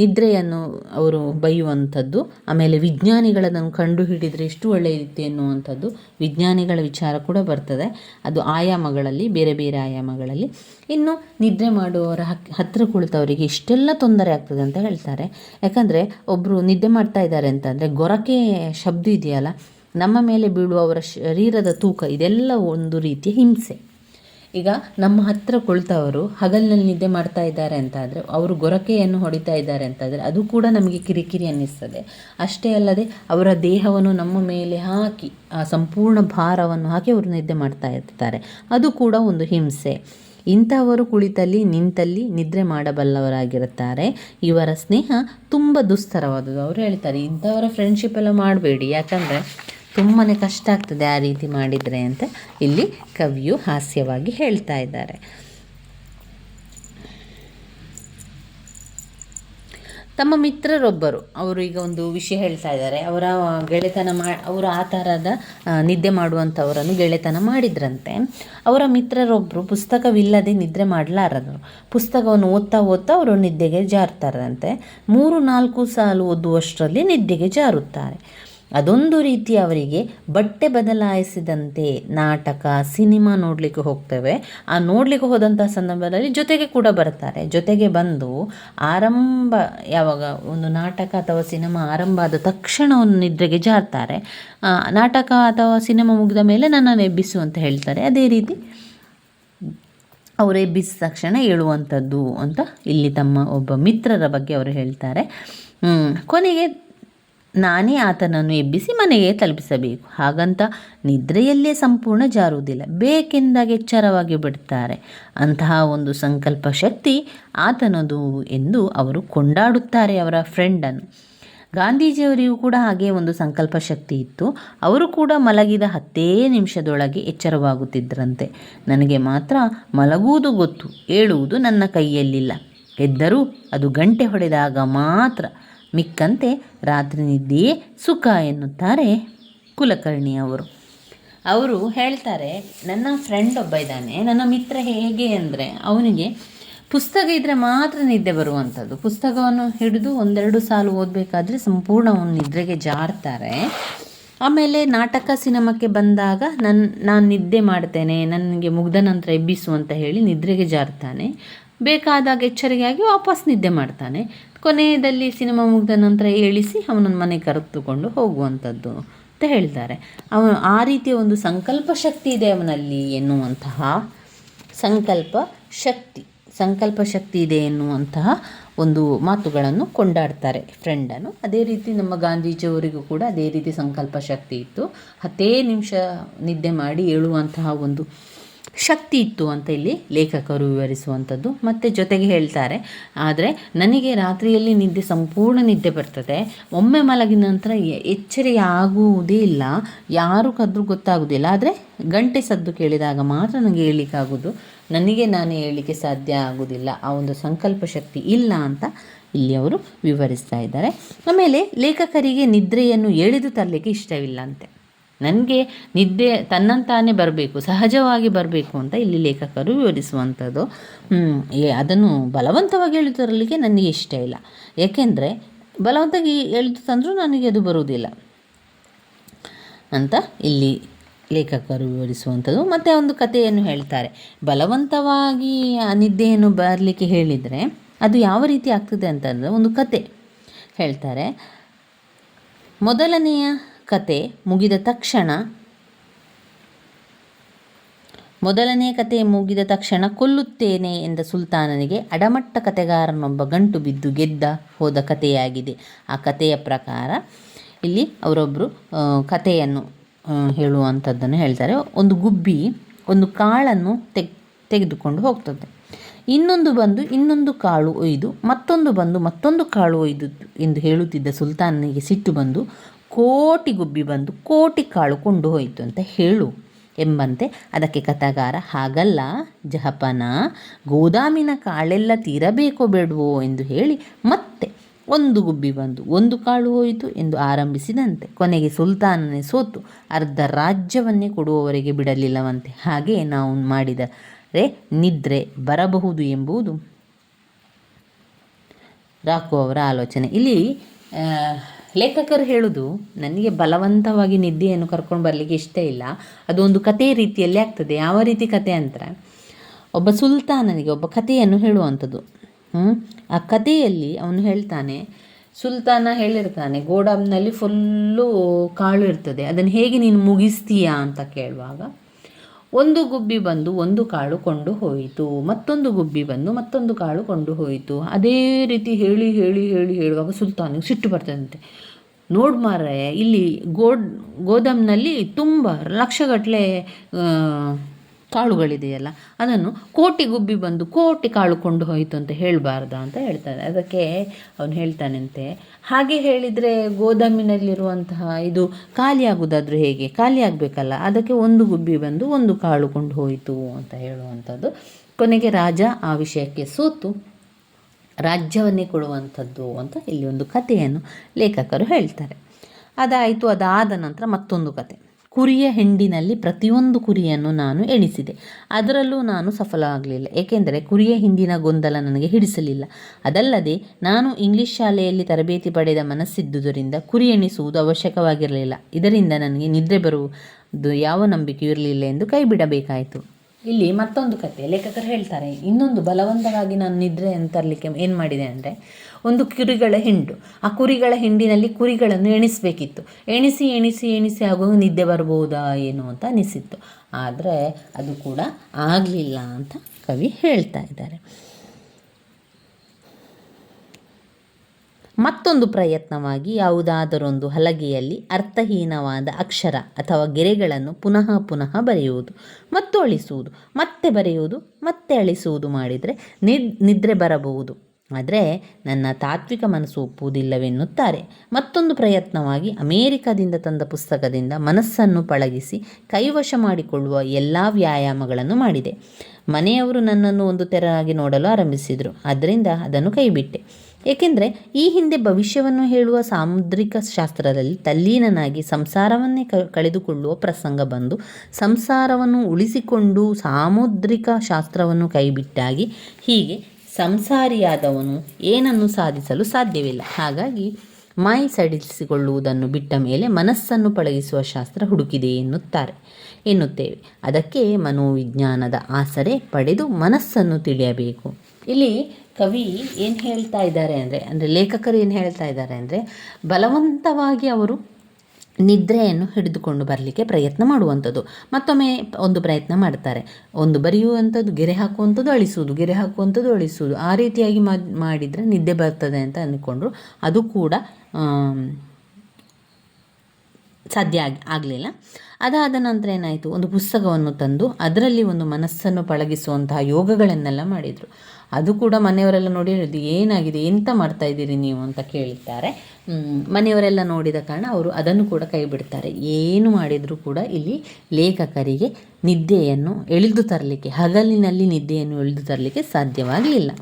ನಿದ್ರೆಯನ್ನು ಅವರು ಬೈಯುವಂಥದ್ದು ಆಮೇಲೆ ವಿಜ್ಞಾನಿಗಳನ್ನು ಕಂಡು ಹಿಡಿದರೆ ಎಷ್ಟು ಒಳ್ಳೆಯದಿತ್ತು ಎನ್ನುವಂಥದ್ದು, ವಿಜ್ಞಾನಿಗಳ ವಿಚಾರ ಕೂಡ ಬರ್ತದೆ. ಅದು ಆಯಾಮಗಳಲ್ಲಿ, ಬೇರೆ ಬೇರೆ ಆಯಾಮಗಳಲ್ಲಿ. ಇನ್ನು ನಿದ್ರೆ ಮಾಡುವವರ ಹತ್ತಿರ ಕುಳಿತವರಿಗೆ ಇಷ್ಟೆಲ್ಲ ತೊಂದರೆ ಆಗ್ತದೆ ಅಂತ ಹೇಳ್ತಾರೆ. ಯಾಕಂದರೆ ಒಬ್ಬರು ನಿದ್ದೆ ಮಾಡ್ತಾ ಇದ್ದಾರೆ ಅಂತಂದರೆ ಗೊರಕೆ ಶಬ್ದ ಇದೆಯಲ್ಲ ನಮ್ಮ ಮೇಲೆ ಬೀಳುವ ಅವರ ಶರೀರದ ತೂಕ, ಇದೆಲ್ಲ ಒಂದು ರೀತಿಯ ಹಿಂಸೆ. ಈಗ ನಮ್ಮ ಹತ್ತಿರ ಕುಳಿತವರು ಹಗಲಿನಲ್ಲಿ ನಿದ್ದೆ ಮಾಡ್ತಾ ಇದ್ದಾರೆ ಅಂತ ಆದರೆ ಅವರು ಗೊರಕೆಯನ್ನು ಹೊಡಿತಾ ಇದ್ದಾರೆ ಅಂತಾದರೆ, ಅದು ಕೂಡ ನಮಗೆ ಕಿರಿಕಿರಿ ಅನ್ನಿಸ್ತದೆ. ಅಷ್ಟೇ ಅಲ್ಲದೆ, ಅವರ ದೇಹವನ್ನು ನಮ್ಮ ಮೇಲೆ ಹಾಕಿ, ಆ ಸಂಪೂರ್ಣ ಭಾರವನ್ನು ಹಾಕಿ ಅವರು ನಿದ್ದೆ ಮಾಡ್ತಾ ಇರ್ತಾರೆ ಅದು ಕೂಡ ಒಂದು ಹಿಂಸೆ. ಇಂಥವರು ಕುಳಿತಲ್ಲಿ ನಿಂತಲ್ಲಿ ನಿದ್ರೆ ಮಾಡಬಲ್ಲವರಾಗಿರುತ್ತಾರೆ. ಇವರ ಸ್ನೇಹ ತುಂಬ ದುಸ್ತರವಾದದ್ದು. ಅವರು ಹೇಳ್ತಾರೆ, ಇಂಥವರ ಫ್ರೆಂಡ್ಶಿಪ್ ಎಲ್ಲ ಮಾಡಬೇಡಿ. ಯಾಕಂದರೆ ತುಂಬಾ ಕಷ್ಟ ಆಗ್ತದೆ ಆ ರೀತಿ ಮಾಡಿದರೆ ಅಂತ ಇಲ್ಲಿ ಕವಿಯು ಹಾಸ್ಯವಾಗಿ ಹೇಳ್ತಾ ಇದ್ದಾರೆ. ತಮ್ಮ ಮಿತ್ರರೊಬ್ಬರು, ಅವರು ಈಗ ಒಂದು ವಿಷಯ ಹೇಳ್ತಾ ಇದ್ದಾರೆ. ಅವರ ಗೆಳೆತನ ಮಾ, ಅವರು ಆ ಥರದ ನಿದ್ದೆ ಮಾಡುವಂಥವರನ್ನು ಗೆಳೆತನ ಮಾಡಿದ್ರಂತೆ. ಅವರ ಮಿತ್ರರೊಬ್ಬರು ಪುಸ್ತಕವಿಲ್ಲದೆ ನಿದ್ರೆ ಮಾಡಲಾರರು. ಪುಸ್ತಕವನ್ನು ಓದ್ತಾ ಓದ್ತಾ ಅವರು ನಿದ್ದೆಗೆ ಜಾರ್ತಾರಂತೆ. ಮೂರು ನಾಲ್ಕು ಸಾಲು ಓದುವಷ್ಟರಲ್ಲಿ ನಿದ್ದೆಗೆ ಜಾರುತ್ತಾರೆ. ಅದೊಂದು ರೀತಿ ಅವರಿಗೆ ಬಟ್ಟೆ ಬದಲಾಯಿಸಿದಂತೆ ನಾಟಕ, ಸಿನಿಮಾ ನೋಡಲಿಕ್ಕೆ ಹೋಗ್ತೇವೆ. ಆ ನೋಡಲಿಕ್ಕೆ ಹೋದಂಥ ಸಂದರ್ಭದಲ್ಲಿ ಜೊತೆಗೆ ಕೂಡ ಬರ್ತಾರೆ ಜೊತೆಗೆ ಬಂದು ಆರಂಭ, ಯಾವಾಗ ಒಂದು ನಾಟಕ ಅಥವಾ ಸಿನಿಮಾ ಆರಂಭ ಆದ ತಕ್ಷಣ ಒಂದು ನಿದ್ರೆಗೆ ಜಾರ್ತಾರೆ. ನಾಟಕ ಅಥವಾ ಸಿನಿಮಾ ಮುಗಿದ ಮೇಲೆ ನನ್ನನ್ನು ಎಬ್ಬಿಸು ಅಂತ ಹೇಳ್ತಾರೆ. ಅದೇ ರೀತಿ ಅವರು ಎಬ್ಬಿಸಿದ ತಕ್ಷಣ ಹೇಳುವಂಥದ್ದು ಅಂತ ಇಲ್ಲಿ ತಮ್ಮ ಒಬ್ಬ ಮಿತ್ರರ ಬಗ್ಗೆ ಅವರು ಹೇಳ್ತಾರೆ. ಕೊನೆಗೆ ನಾನೇ ಆತನನ್ನು ಎಬ್ಬಿಸಿ ಮನೆಗೆ ತಲುಪಿಸಬೇಕು. ಹಾಗಂತ ನಿದ್ರೆಯಲ್ಲೇ ಸಂಪೂರ್ಣ ಜಾರುವುದಿಲ್ಲ. ಬೇಕೆಂದಾಗ ಎಚ್ಚರವಾಗಿ ಬಿಡ್ತಾರೆ. ಅಂತಹ ಒಂದು ಸಂಕಲ್ಪ ಶಕ್ತಿ ಆತನದು ಎಂದು ಅವರು ಕೊಂಡಾಡುತ್ತಾರೆ ಅವರ ಫ್ರೆಂಡನ್ನು. ಗಾಂಧೀಜಿಯವರಿಗೂ ಕೂಡ ಹಾಗೆ ಒಂದು ಸಂಕಲ್ಪ ಶಕ್ತಿ ಇತ್ತು. ಅವರು ಕೂಡ ಮಲಗಿದ ಹತ್ತೇ ನಿಮಿಷದೊಳಗೆ ಎಚ್ಚರವಾಗುತ್ತಿದ್ದರಂತೆ. ನನಗೆ ಮಾತ್ರ ಮಲಗುವುದು ಗೊತ್ತು, ಏಳುವುದು ನನ್ನ ಕೈಯಲ್ಲಿಲ್ಲ. ಎದ್ದರೂ ಅದು ಗಂಟೆ ಹೊಡೆದಾಗ ಮಾತ್ರ ಮಿಕ್ಕಂತೆ ರಾತ್ರಿ ನಿದ್ದೆಯೇ ಸುಖ ಎನ್ನುತ್ತಾರೆ ಕುಲಕರ್ಣಿ ಅವರು. ಅವರು ಹೇಳ್ತಾರೆ, ನನ್ನ ಫ್ರೆಂಡ್ ಒಬ್ಬ ಇದ್ದಾನೆ. ನನ್ನ ಮಿತ್ರ ಹೇಗೆ ಅಂದರೆ, ಅವನಿಗೆ ಪುಸ್ತಕ ಇದ್ದರೆ ಮಾತ್ರ ನಿದ್ದೆ ಬರುವಂಥದ್ದು ಪುಸ್ತಕವನ್ನು ಹಿಡಿದು ಒಂದೆರಡು ಸಾಲು ಓದಬೇಕಾದ್ರೆ ಸಂಪೂರ್ಣ ಅವನು ನಿದ್ರೆಗೆ ಜಾರ್ತಾರೆ. ಆಮೇಲೆ ನಾಟಕ ಸಿನಿಮಾಕ್ಕೆ ಬಂದಾಗ ನನ್ನ ನಾನು ನಿದ್ದೆ ಮಾಡ್ತೇನೆ, ನನಗೆ ಮುಗ್ದ ನಂತರ ಎಬ್ಬಿಸು ಅಂತ ಹೇಳಿ ನಿದ್ರೆಗೆ ಜಾರ್ತಾನೆ. ಬೇಕಾದಾಗ ಎಚ್ಚರಿಕೆಯಾಗಿ ವಾಪಸ್ ನಿದ್ದೆ ಮಾಡ್ತಾನೆ. ಕೊನೆಯದಲ್ಲಿ ಸಿನಿಮಾ ಮುಗಿದ ನಂತರ ಏಳಿಸಿ ಅವನನ್ನು ಮನೆಗೆ ಕರೆದುಕೊಂಡು ಹೋಗುವಂಥದ್ದು ಅಂತ ಹೇಳ್ತಾರೆ. ಅವನು ಆ ರೀತಿಯ ಒಂದು ಸಂಕಲ್ಪ ಶಕ್ತಿ ಇದೆ ಅವನಲ್ಲಿ ಎನ್ನುವಂತಹ ಸಂಕಲ್ಪ ಶಕ್ತಿ ಸಂಕಲ್ಪ ಶಕ್ತಿ ಇದೆ ಎನ್ನುವಂತಹ ಒಂದು ಮಾತುಗಳನ್ನು ಕೊಂಡಾಡ್ತಾರೆ ಫ್ರೆಂಡನ್ನು. ಅದೇ ರೀತಿ ನಮ್ಮ ಗಾಂಧೀಜಿಯವರಿಗೂ ಕೂಡ ಅದೇ ರೀತಿ ಸಂಕಲ್ಪ ಶಕ್ತಿ ಇತ್ತು. ಹತ್ತೇ ನಿಮಿಷ ನಿದ್ದೆ ಮಾಡಿ ಏಳುವಂತಹ ಒಂದು ಶಕ್ತಿ ಇತ್ತು ಅಂತ ಇಲ್ಲಿ ಲೇಖಕರು ವಿವರಿಸುವಂಥದ್ದು ಮತ್ತು ಜೊತೆಗೆ ಹೇಳ್ತಾರೆ, ಆದರೆ ನನಗೆ ರಾತ್ರಿಯಲ್ಲಿ ನಿದ್ದೆ ಸಂಪೂರ್ಣ ನಿದ್ದೆ ಬರ್ತದೆ. ಒಮ್ಮೆ ಮಲಗಿದ ನಂತರ ಎಚ್ಚರಿ ಆಗುವುದೇ ಇಲ್ಲ. ಯಾರು ಕದ್ರೂ ಗೊತ್ತಾಗೋದಿಲ್ಲ. ಆದರೆ ಗಂಟೆ ಸದ್ದು ಕೇಳಿದಾಗ ಮಾತ್ರ ನನಗೆ ಹೇಳಲಿಕ್ಕಾಗೋದು ನನಗೆ ನಾನು ಹೇಳಲಿಕ್ಕೆ ಸಾಧ್ಯ ಆಗೋದಿಲ್ಲ. ಆ ಒಂದು ಸಂಕಲ್ಪ ಶಕ್ತಿ ಇಲ್ಲ ಅಂತ ಇಲ್ಲಿ ಅವರು ವಿವರಿಸ್ತಾ ಇದ್ದಾರೆ. ಆಮೇಲೆ ಲೇಖಕರಿಗೆ ನಿದ್ರೆಯನ್ನು ಎಳೆದು ತರಲಿಕ್ಕೆ ಇಷ್ಟವಿಲ್ಲ ಅಂತೆ. ನನಗೆ ನಿದ್ದೆ ತನ್ನಂತಾನೇ ಬರಬೇಕು, ಸಹಜವಾಗಿ ಬರಬೇಕು ಅಂತ ಇಲ್ಲಿ ಲೇಖಕರು ವಿವರಿಸುವಂಥದ್ದು. ಅದನ್ನು ಬಲವಂತವಾಗಿ ಹೇಳುತ್ತಿರಲಿಕ್ಕೆ ನನಗೆ ಇಷ್ಟ ಇಲ್ಲ. ಏಕೆಂದರೆ ಬಲವಂತವಾಗಿ ಹೇಳಿತು ತಂದರೂ ನನಗೆ ಅದು ಬರುವುದಿಲ್ಲ ಅಂತ ಇಲ್ಲಿ ಲೇಖಕರು ವಿವರಿಸುವಂಥದ್ದು. ಮತ್ತು ಒಂದು ಕಥೆಯನ್ನು ಹೇಳ್ತಾರೆ. ಬಲವಂತವಾಗಿ ಆ ನಿದ್ದೆಯನ್ನು ಬರಲಿಕ್ಕೆ ಹೇಳಿದರೆ ಅದು ಯಾವ ರೀತಿ ಆಗ್ತದೆ ಅಂತಂದರೆ ಒಂದು ಕತೆ ಹೇಳ್ತಾರೆ. ಮೊದಲನೆಯ ಕತೆ ಮುಗಿದ ತಕ್ಷಣ, ಮೊದಲನೇ ಕತೆ ಮುಗಿದ ತಕ್ಷಣ ಕೊಲ್ಲುತ್ತೇನೆ ಎಂದ ಸುಲ್ತಾನನಿಗೆ ಅಡಮಟ್ಟ ಕತೆಗಾರನೊಬ್ಬ ಗಂಟು ಬಿದ್ದು ಗೆದ್ದ ಹೋದ ಕಥೆಯಾಗಿದೆ. ಆ ಕಥೆಯ ಪ್ರಕಾರ ಇಲ್ಲಿ ಅವರೊಬ್ಬರು ಕಥೆಯನ್ನು ಹೇಳುವಂಥದ್ದನ್ನು ಹೇಳ್ತಾರೆ. ಒಂದು ಗುಬ್ಬಿ ಒಂದು ಕಾಳನ್ನು ತೆಗ್, ತೆಗೆದುಕೊಂಡು ಹೋಗ್ತದೆ. ಇನ್ನೊಂದು ಬಂದು ಇನ್ನೊಂದು ಕಾಳು ಒಯ್ದು ಮತ್ತೊಂದು ಬಂದು ಮತ್ತೊಂದು ಕಾಳು ಒಯ್ದು ಎಂದು ಹೇಳುತ್ತಿದ್ದ ಸುಲ್ತಾನನಿಗೆ ಸಿಟ್ಟು ಬಂದು ಕೋಟಿ ಗುಬ್ಬಿ ಬಂದು ಕೋಟಿ ಕಾಳು ಕೊಂಡು ಹೋಯಿತು ಅಂತ ಹೇಳು ಎಂಬಂತೆ ಅದಕ್ಕೆ ಕಥಾಗಾರ, ಹಾಗಲ್ಲ ಜಹಪನ, ಗೋದಾಮಿನ ಕಾಳೆಲ್ಲ ತೀರಬೇಕೋ ಬೇಡವೋ ಎಂದು ಹೇಳಿ ಮತ್ತೆ ಒಂದು ಗುಬ್ಬಿ ಬಂದು ಒಂದು ಕಾಳು ಹೋಯಿತು ಎಂದು ಆರಂಭಿಸಿದಂತೆ ಕೊನೆಗೆ ಸುಲ್ತಾನನೇ ಸೋತು. ಅರ್ಧ ರಾಜ್ಯವನ್ನೇ ಕೊಡುವವರೆಗೆ ಬಿಡಲಿಲ್ಲವಂತೆ. ಹಾಗೆ ನಾವು ಮಾಡಿದರೆ ನಿದ್ರೆ ಬರಬಹುದು ಎಂಬುದು. ರಾಕು ಅವರ ಆಲೋಚನೆ. ಇಲ್ಲಿ ಲೇಖಕರು ಹೇಳೋದು, ನನಗೆ ಬಲವಂತವಾಗಿ ನಿದ್ದೆಯನ್ನು ಕರ್ಕೊಂಡು ಬರಲಿಕ್ಕೆ ಇಷ್ಟ ಇಲ್ಲ. ಅದು ಒಂದು ಕಥೆ ರೀತಿಯಲ್ಲಿ ಆಗ್ತದೆ. ಯಾವ ರೀತಿ ಕತೆ ಅಂತಾರೆ ಒಬ್ಬ ಸುಲ್ತಾನನಿಗೆ ಒಬ್ಬ ಕಥೆಯನ್ನು ಹೇಳುವಂಥದ್ದು? ಆ ಕಥೆಯಲ್ಲಿ ಅವನು ಹೇಳ್ತಾನೆ, ಸುಲ್ತಾನ ಹೇಳಿರ್ತಾನೆ ಗೋಡಾಮ್ನಲ್ಲಿ ಫುಲ್ಲು ಕಾಳು ಇರ್ತದೆ. ಅದನ್ನು ಹೇಗೆ ನೀನು ಮುಗಿಸ್ತೀಯಾ ಅಂತ ಕೇಳುವಾಗ ಒಂದು ಗುಬ್ಬಿ ಬಂದು ಒಂದು ಕಾಳು ಕೊಂಡು ಹೋಯಿತು. ಮತ್ತೊಂದು ಗುಬ್ಬಿ ಬಂದು ಮತ್ತೊಂದು ಕಾಳು ಕೊಂಡು ಹೋಯಿತು. ಅದೇ ರೀತಿ ಹೇಳಿ ಹೇಳಿ ಹೇಳಿ ಹೇಳುವಾಗ ಸುಲ್ತಾನಿಗೆ ಸಿಟ್ಟು ಬರ್ತದಂತೆ. ನೋಡ್ ಮಾರ್ರೆ, ಇಲ್ಲಿ ಗೋಡ್, ಗೋದಾಮ್ನಲ್ಲಿ ತುಂಬ ಲಕ್ಷಗಟ್ಟಲೆ ಕಾಳುಗಳಿದೆಯಲ್ಲ, ಅದನ್ನು ಕೋಟಿ ಗುಬ್ಬಿ ಬಂದು ಕೋಟಿ ಕಾಳು ಕೊಂಡು ಹೋಯಿತು ಅಂತ ಹೇಳಬಾರ್ದ ಅಂತ ಹೇಳ್ತಾನೆ ಅದಕ್ಕೆ ಅವನು ಹೇಳ್ತಾನಂತೆ, ಹಾಗೆ ಹೇಳಿದರೆ ಗೋದಾಮಿನಲ್ಲಿರುವಂತಹ ಇದು ಖಾಲಿ ಆಗುವುದಾದ್ರೂ ಹೇಗೆ? ಖಾಲಿ ಆಗಬೇಕಲ್ಲ ಅದಕ್ಕೆ ಒಂದು ಗುಬ್ಬಿ ಬಂದು ಒಂದು ಕಾಳು ಕೊಂಡು ಹೋಯಿತು ಅಂತ ಹೇಳುವಂಥದ್ದು. ಕೊನೆಗೆ ರಾಜ ಆ ವಿಷಯಕ್ಕೆ ಸೋತು, ರಾಜ್ಯವನ್ನೇ ಕೊಡುವಂಥದ್ದು ಅಂತ ಇಲ್ಲಿ ಒಂದು ಕಥೆಯನ್ನು ಲೇಖಕರು ಹೇಳ್ತಾರೆ. ಅದಾಯಿತು, ಅದಾದ ನಂತರ ಮತ್ತೊಂದು ಕತೆ. ಕುರಿಯ ಹಿಂಡಿನಲ್ಲಿ ಪ್ರತಿಯೊಂದು ಕುರಿಯನ್ನು ನಾನು ಎಣಿಸಿದೆ. ಅದರಲ್ಲೂ ನಾನು ಸಫಲ ಆಗಲಿಲ್ಲ. ಏಕೆಂದರೆ ಕುರಿಯ ಹಿಂಡಿನ ಗೊಂದಲ ನನಗೆ ಹಿಡಿಸಲಿಲ್ಲ. ಅದಲ್ಲದೆ ನಾನು ಇಂಗ್ಲಿಷ್ ಶಾಲೆಯಲ್ಲಿ ತರಬೇತಿ ಪಡೆದ ಮನಸ್ಸಿದ್ದುದರಿಂದ ಕುರಿ ಎಣಿಸುವುದು ಅವಶ್ಯಕವಾಗಿರಲಿಲ್ಲ. ಇದರಿಂದ ನನಗೆ ನಿದ್ರೆ ಬರುವುದು ಯಾವ ನಂಬಿಕೆಯೂ ಇರಲಿಲ್ಲ ಎಂದು ಕೈ ಬಿಡಬೇಕಾಯಿತು ಇಲ್ಲಿ ಮತ್ತೊಂದು ಕತೆ ಲೇಖಕರು ಹೇಳ್ತಾರೆ, ಇನ್ನೊಂದು ಬಲವಂತವಾಗಿ ನಾನು ನಿದ್ರೆಯನ್ನು ತರಲಿಕ್ಕೆ ಏನು ಮಾಡಿದೆ ಅಂದರೆ ಒಂದು ಕುರಿಗಳ ಹಿಂಡು. ಆ ಕುರಿಗಳ ಹಿಂಡಿನಲ್ಲಿ ಕುರಿಗಳನ್ನು ಎಣಿಸಬೇಕಿತ್ತು. ಎಣಿಸಿ ಎಣಿಸಿ ಎಣಿಸಿ ಆಗುವಾಗ ನಿದ್ದೆ ಬರ್ಬೋದಾ, ಏನು ಅಂತ ಅನಿಸಿತ್ತು. ಆದರೆ ಅದು ಕೂಡ ಆಗಲಿಲ್ಲ ಅಂತ ಕವಿ ಹೇಳ್ತಾ ಇದ್ದಾರೆ. ಮತ್ತೊಂದು ಪ್ರಯತ್ನವಾಗಿ ಯಾವುದಾದರೊಂದು ಹಲಗೆಯಲ್ಲಿ ಅರ್ಥಹೀನವಾದ ಅಕ್ಷರ ಅಥವಾ ಗೆರೆಗಳನ್ನು ಪುನಃ ಪುನಃ ಬರೆಯುವುದು. ಮತ್ತು ಅಳಿಸುವುದು ಮತ್ತೆ ಬರೆಯುವುದು, ಮತ್ತೆ ಅಳಿಸುವುದು ಮಾಡಿದರೆ ನಿದ್, ನಿದ್ರೆ ಬರಬಹುದು. ಆದರೆ ನನ್ನ ತಾತ್ವಿಕ ಮನಸ್ಸು ಒಪ್ಪುವುದಿಲ್ಲವೆನ್ನುತ್ತಾರೆ. ಮತ್ತೊಂದು ಪ್ರಯತ್ನವಾಗಿ ಅಮೇರಿಕಾದಿಂದ ತಂದ ಪುಸ್ತಕದಿಂದ ಮನಸ್ಸನ್ನು ಪಳಗಿಸಿ ಕೈವಶ ಮಾಡಿಕೊಳ್ಳುವ ಎಲ್ಲ ವ್ಯಾಯಾಮಗಳನ್ನು ಮಾಡಿದೆ. ಮನೆಯವರು ನನ್ನನ್ನು ಒಂದು ತೆರನಾಗಿ ನೋಡಲು ಆರಂಭಿಸಿದರು. ಆದ್ದರಿಂದ ಅದನ್ನು ಕೈಬಿಟ್ಟೆ. ಏಕೆಂದರೆ ಈ ಹಿಂದೆ ಭವಿಷ್ಯವನ್ನು ಹೇಳುವ ಸಾಮುದ್ರಿಕ ಶಾಸ್ತ್ರದಲ್ಲಿ ತಲ್ಲೀನನಾಗಿ ಸಂಸಾರವನ್ನೇ ಕಳೆದುಕೊಳ್ಳುವ ಪ್ರಸಂಗ ಬಂದು ಸಂಸಾರವನ್ನು ಉಳಿಸಿಕೊಂಡು ಸಾಮುದ್ರಿಕ ಶಾಸ್ತ್ರವನ್ನು ಕೈಬಿಟ್ಟಾಗಿ ಹೀಗೆ ಸಂಸಾರಿಯಾದವನು ಏನನ್ನು ಸಾಧಿಸಲು ಸಾಧ್ಯವಿಲ್ಲ. ಹಾಗಾಗಿ ಮೈ ಸಡಿಲಿಸಿಕೊಳ್ಳುವುದನ್ನು ಬಿಟ್ಟ ಮೇಲೆ ಮನಸ್ಸನ್ನು ಪಳಗಿಸುವ ಶಾಸ್ತ್ರ ಹುಡುಕಿದೆ ಎನ್ನುತ್ತಾರೆ, ಎನ್ನುತ್ತೇವೆ. ಅದಕ್ಕೆ ಮನೋವಿಜ್ಞಾನದ ಆಸರೆ ಪಡೆದು ಮನಸ್ಸನ್ನು ತಿಳಿಯಬೇಕು. ಇಲ್ಲಿ ಕವಿ ಏನು ಹೇಳ್ತಾ ಇದ್ದಾರೆ ಅಂದರೆ ಅಂದರೆ ಲೇಖಕರು ಏನು ಹೇಳ್ತಾ ಇದ್ದಾರೆ ಅಂದರೆ, ಬಲವಂತವಾಗಿ ಅವರು ನಿದ್ರೆಯನ್ನು ಹಿಡಿದುಕೊಂಡು ಬರಲಿಕ್ಕೆ ಪ್ರಯತ್ನ ಮಾಡುವಂಥದ್ದು. ಮತ್ತೊಮ್ಮೆ ಒಂದು ಪ್ರಯತ್ನ ಮಾಡ್ತಾರೆ. ಒಂದು ಬರೆಯುವಂಥದ್ದು, ಗೆರೆ ಹಾಕುವಂಥದ್ದು, ಅಳಿಸುವುದು, ಗೆರೆ ಹಾಕುವಂಥದ್ದು, ಅಳಿಸುವುದು. ಆ ರೀತಿಯಾಗಿ ಮಾಡಿದರೆ ನಿದ್ದೆ ಬರ್ತದೆ ಅಂತ ಅಂದ್ಕೊಂಡ್ರು. ಅದು ಕೂಡ ಸಾಧ್ಯ ಆಗಿ, ಆಗಲಿಲ್ಲ. ಅದಾದ ನಂತರ ಏನಾಯಿತು? ಒಂದು ಪುಸ್ತಕವನ್ನು ತಂದು, ಅದರಲ್ಲಿ ಒಂದು ಮನಸ್ಸನ್ನು ಪಳಗಿಸುವಂತಹ ಯೋಗಗಳನ್ನೆಲ್ಲ ಮಾಡಿದರು. ಅದು ಕೂಡ ಮನೆಯವರೆಲ್ಲ ನೋಡಿ ಹೇಳಿದ್ದು, ಏನಾಗಿದೆ, ಎಂತ ಮಾಡ್ತಾ ಇದ್ದೀರಿ ನೀವು ಅಂತ ಕೇಳುತ್ತಾರೆ ಮನೆಯವರೆಲ್ಲ ನೋಡಿದ ಕಾರಣ ಅವರು ಅದನ್ನು ಕೂಡ ಕೈ ಬಿಡ್ತಾರೆ. ಏನು ಮಾಡಿದರೂ ಕೂಡ ಇಲ್ಲಿ ಲೇಖಕರಿಗೆ ನಿದ್ದೆಯನ್ನು ಎಳೆದು ತರಲಿಕ್ಕೆ, ಹಗಲಿನಲ್ಲಿ ನಿದ್ದೆಯನ್ನು ಎಳೆದು ತರಲಿಕ್ಕೆ ಸಾಧ್ಯವಾಗಲಿಲ್ಲ.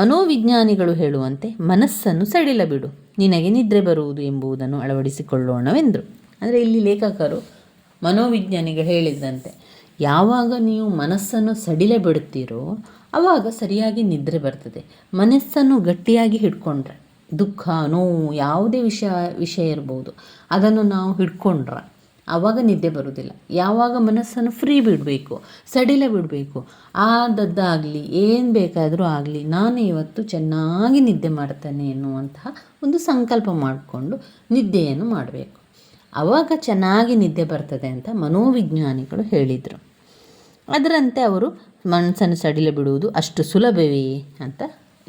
ಮನೋವಿಜ್ಞಾನಿಗಳು ಹೇಳುವಂತೆ, ಮನಸ್ಸನ್ನು ಸಡಿಲಬಿಡು ನಿನಗೆ ನಿದ್ರೆ ಬರುವುದು ಎಂಬುದನ್ನು ಅಳವಡಿಸಿಕೊಳ್ಳೋಣವೆಂದರು. ಅಂದರೆ ಇಲ್ಲಿ ಲೇಖಕರು, ಮನೋವಿಜ್ಞಾನಿಗಳು ಹೇಳಿದಂತೆ ಯಾವಾಗ ನೀವು ಮನಸ್ಸನ್ನು ಸಡಿಲ ಬಿಡುತ್ತೀರೋ ಆವಾಗ ಸರಿಯಾಗಿ ನಿದ್ರೆ ಬರ್ತದೆ. ಮನಸ್ಸನ್ನು ಗಟ್ಟಿಯಾಗಿ ಹಿಡ್ಕೊಂಡ್ರೆ, ದುಃಖ, ನೋವು, ಯಾವುದೇ ವಿಷಯ ವಿಷಯ ಇರ್ಬೋದು, ಅದನ್ನು ನಾವು ಹಿಡ್ಕೊಂಡ್ರೆ ಆವಾಗ ನಿದ್ದೆ ಬರುವುದಿಲ್ಲ. ಯಾವಾಗ ಮನಸ್ಸನ್ನು ಫ್ರೀ ಬಿಡಬೇಕು, ಸಡಿಲ ಬಿಡಬೇಕು, ಆದದ್ದಾಗಲಿ, ಏನು ಬೇಕಾದರೂ ಆಗಲಿ, ನಾನು ಇವತ್ತು ಚೆನ್ನಾಗಿ ನಿದ್ದೆ ಮಾಡ್ತೇನೆ ಎನ್ನುವಂತಹ ಒಂದು ಸಂಕಲ್ಪ ಮಾಡಿಕೊಂಡು ನಿದ್ದೆಯನ್ನು ಮಾಡಬೇಕು. ಆವಾಗ ಚೆನ್ನಾಗಿ ನಿದ್ದೆ ಬರ್ತದೆ ಅಂತ ಮನೋವಿಜ್ಞಾನಿಗಳು ಹೇಳಿದರು. ಅದರಂತೆ ಅವರು ಮನಸ್ಸನ್ನು ಸಡಿಲ ಬಿಡುವುದು ಅಷ್ಟು ಸುಲಭವೇ ಅಂತ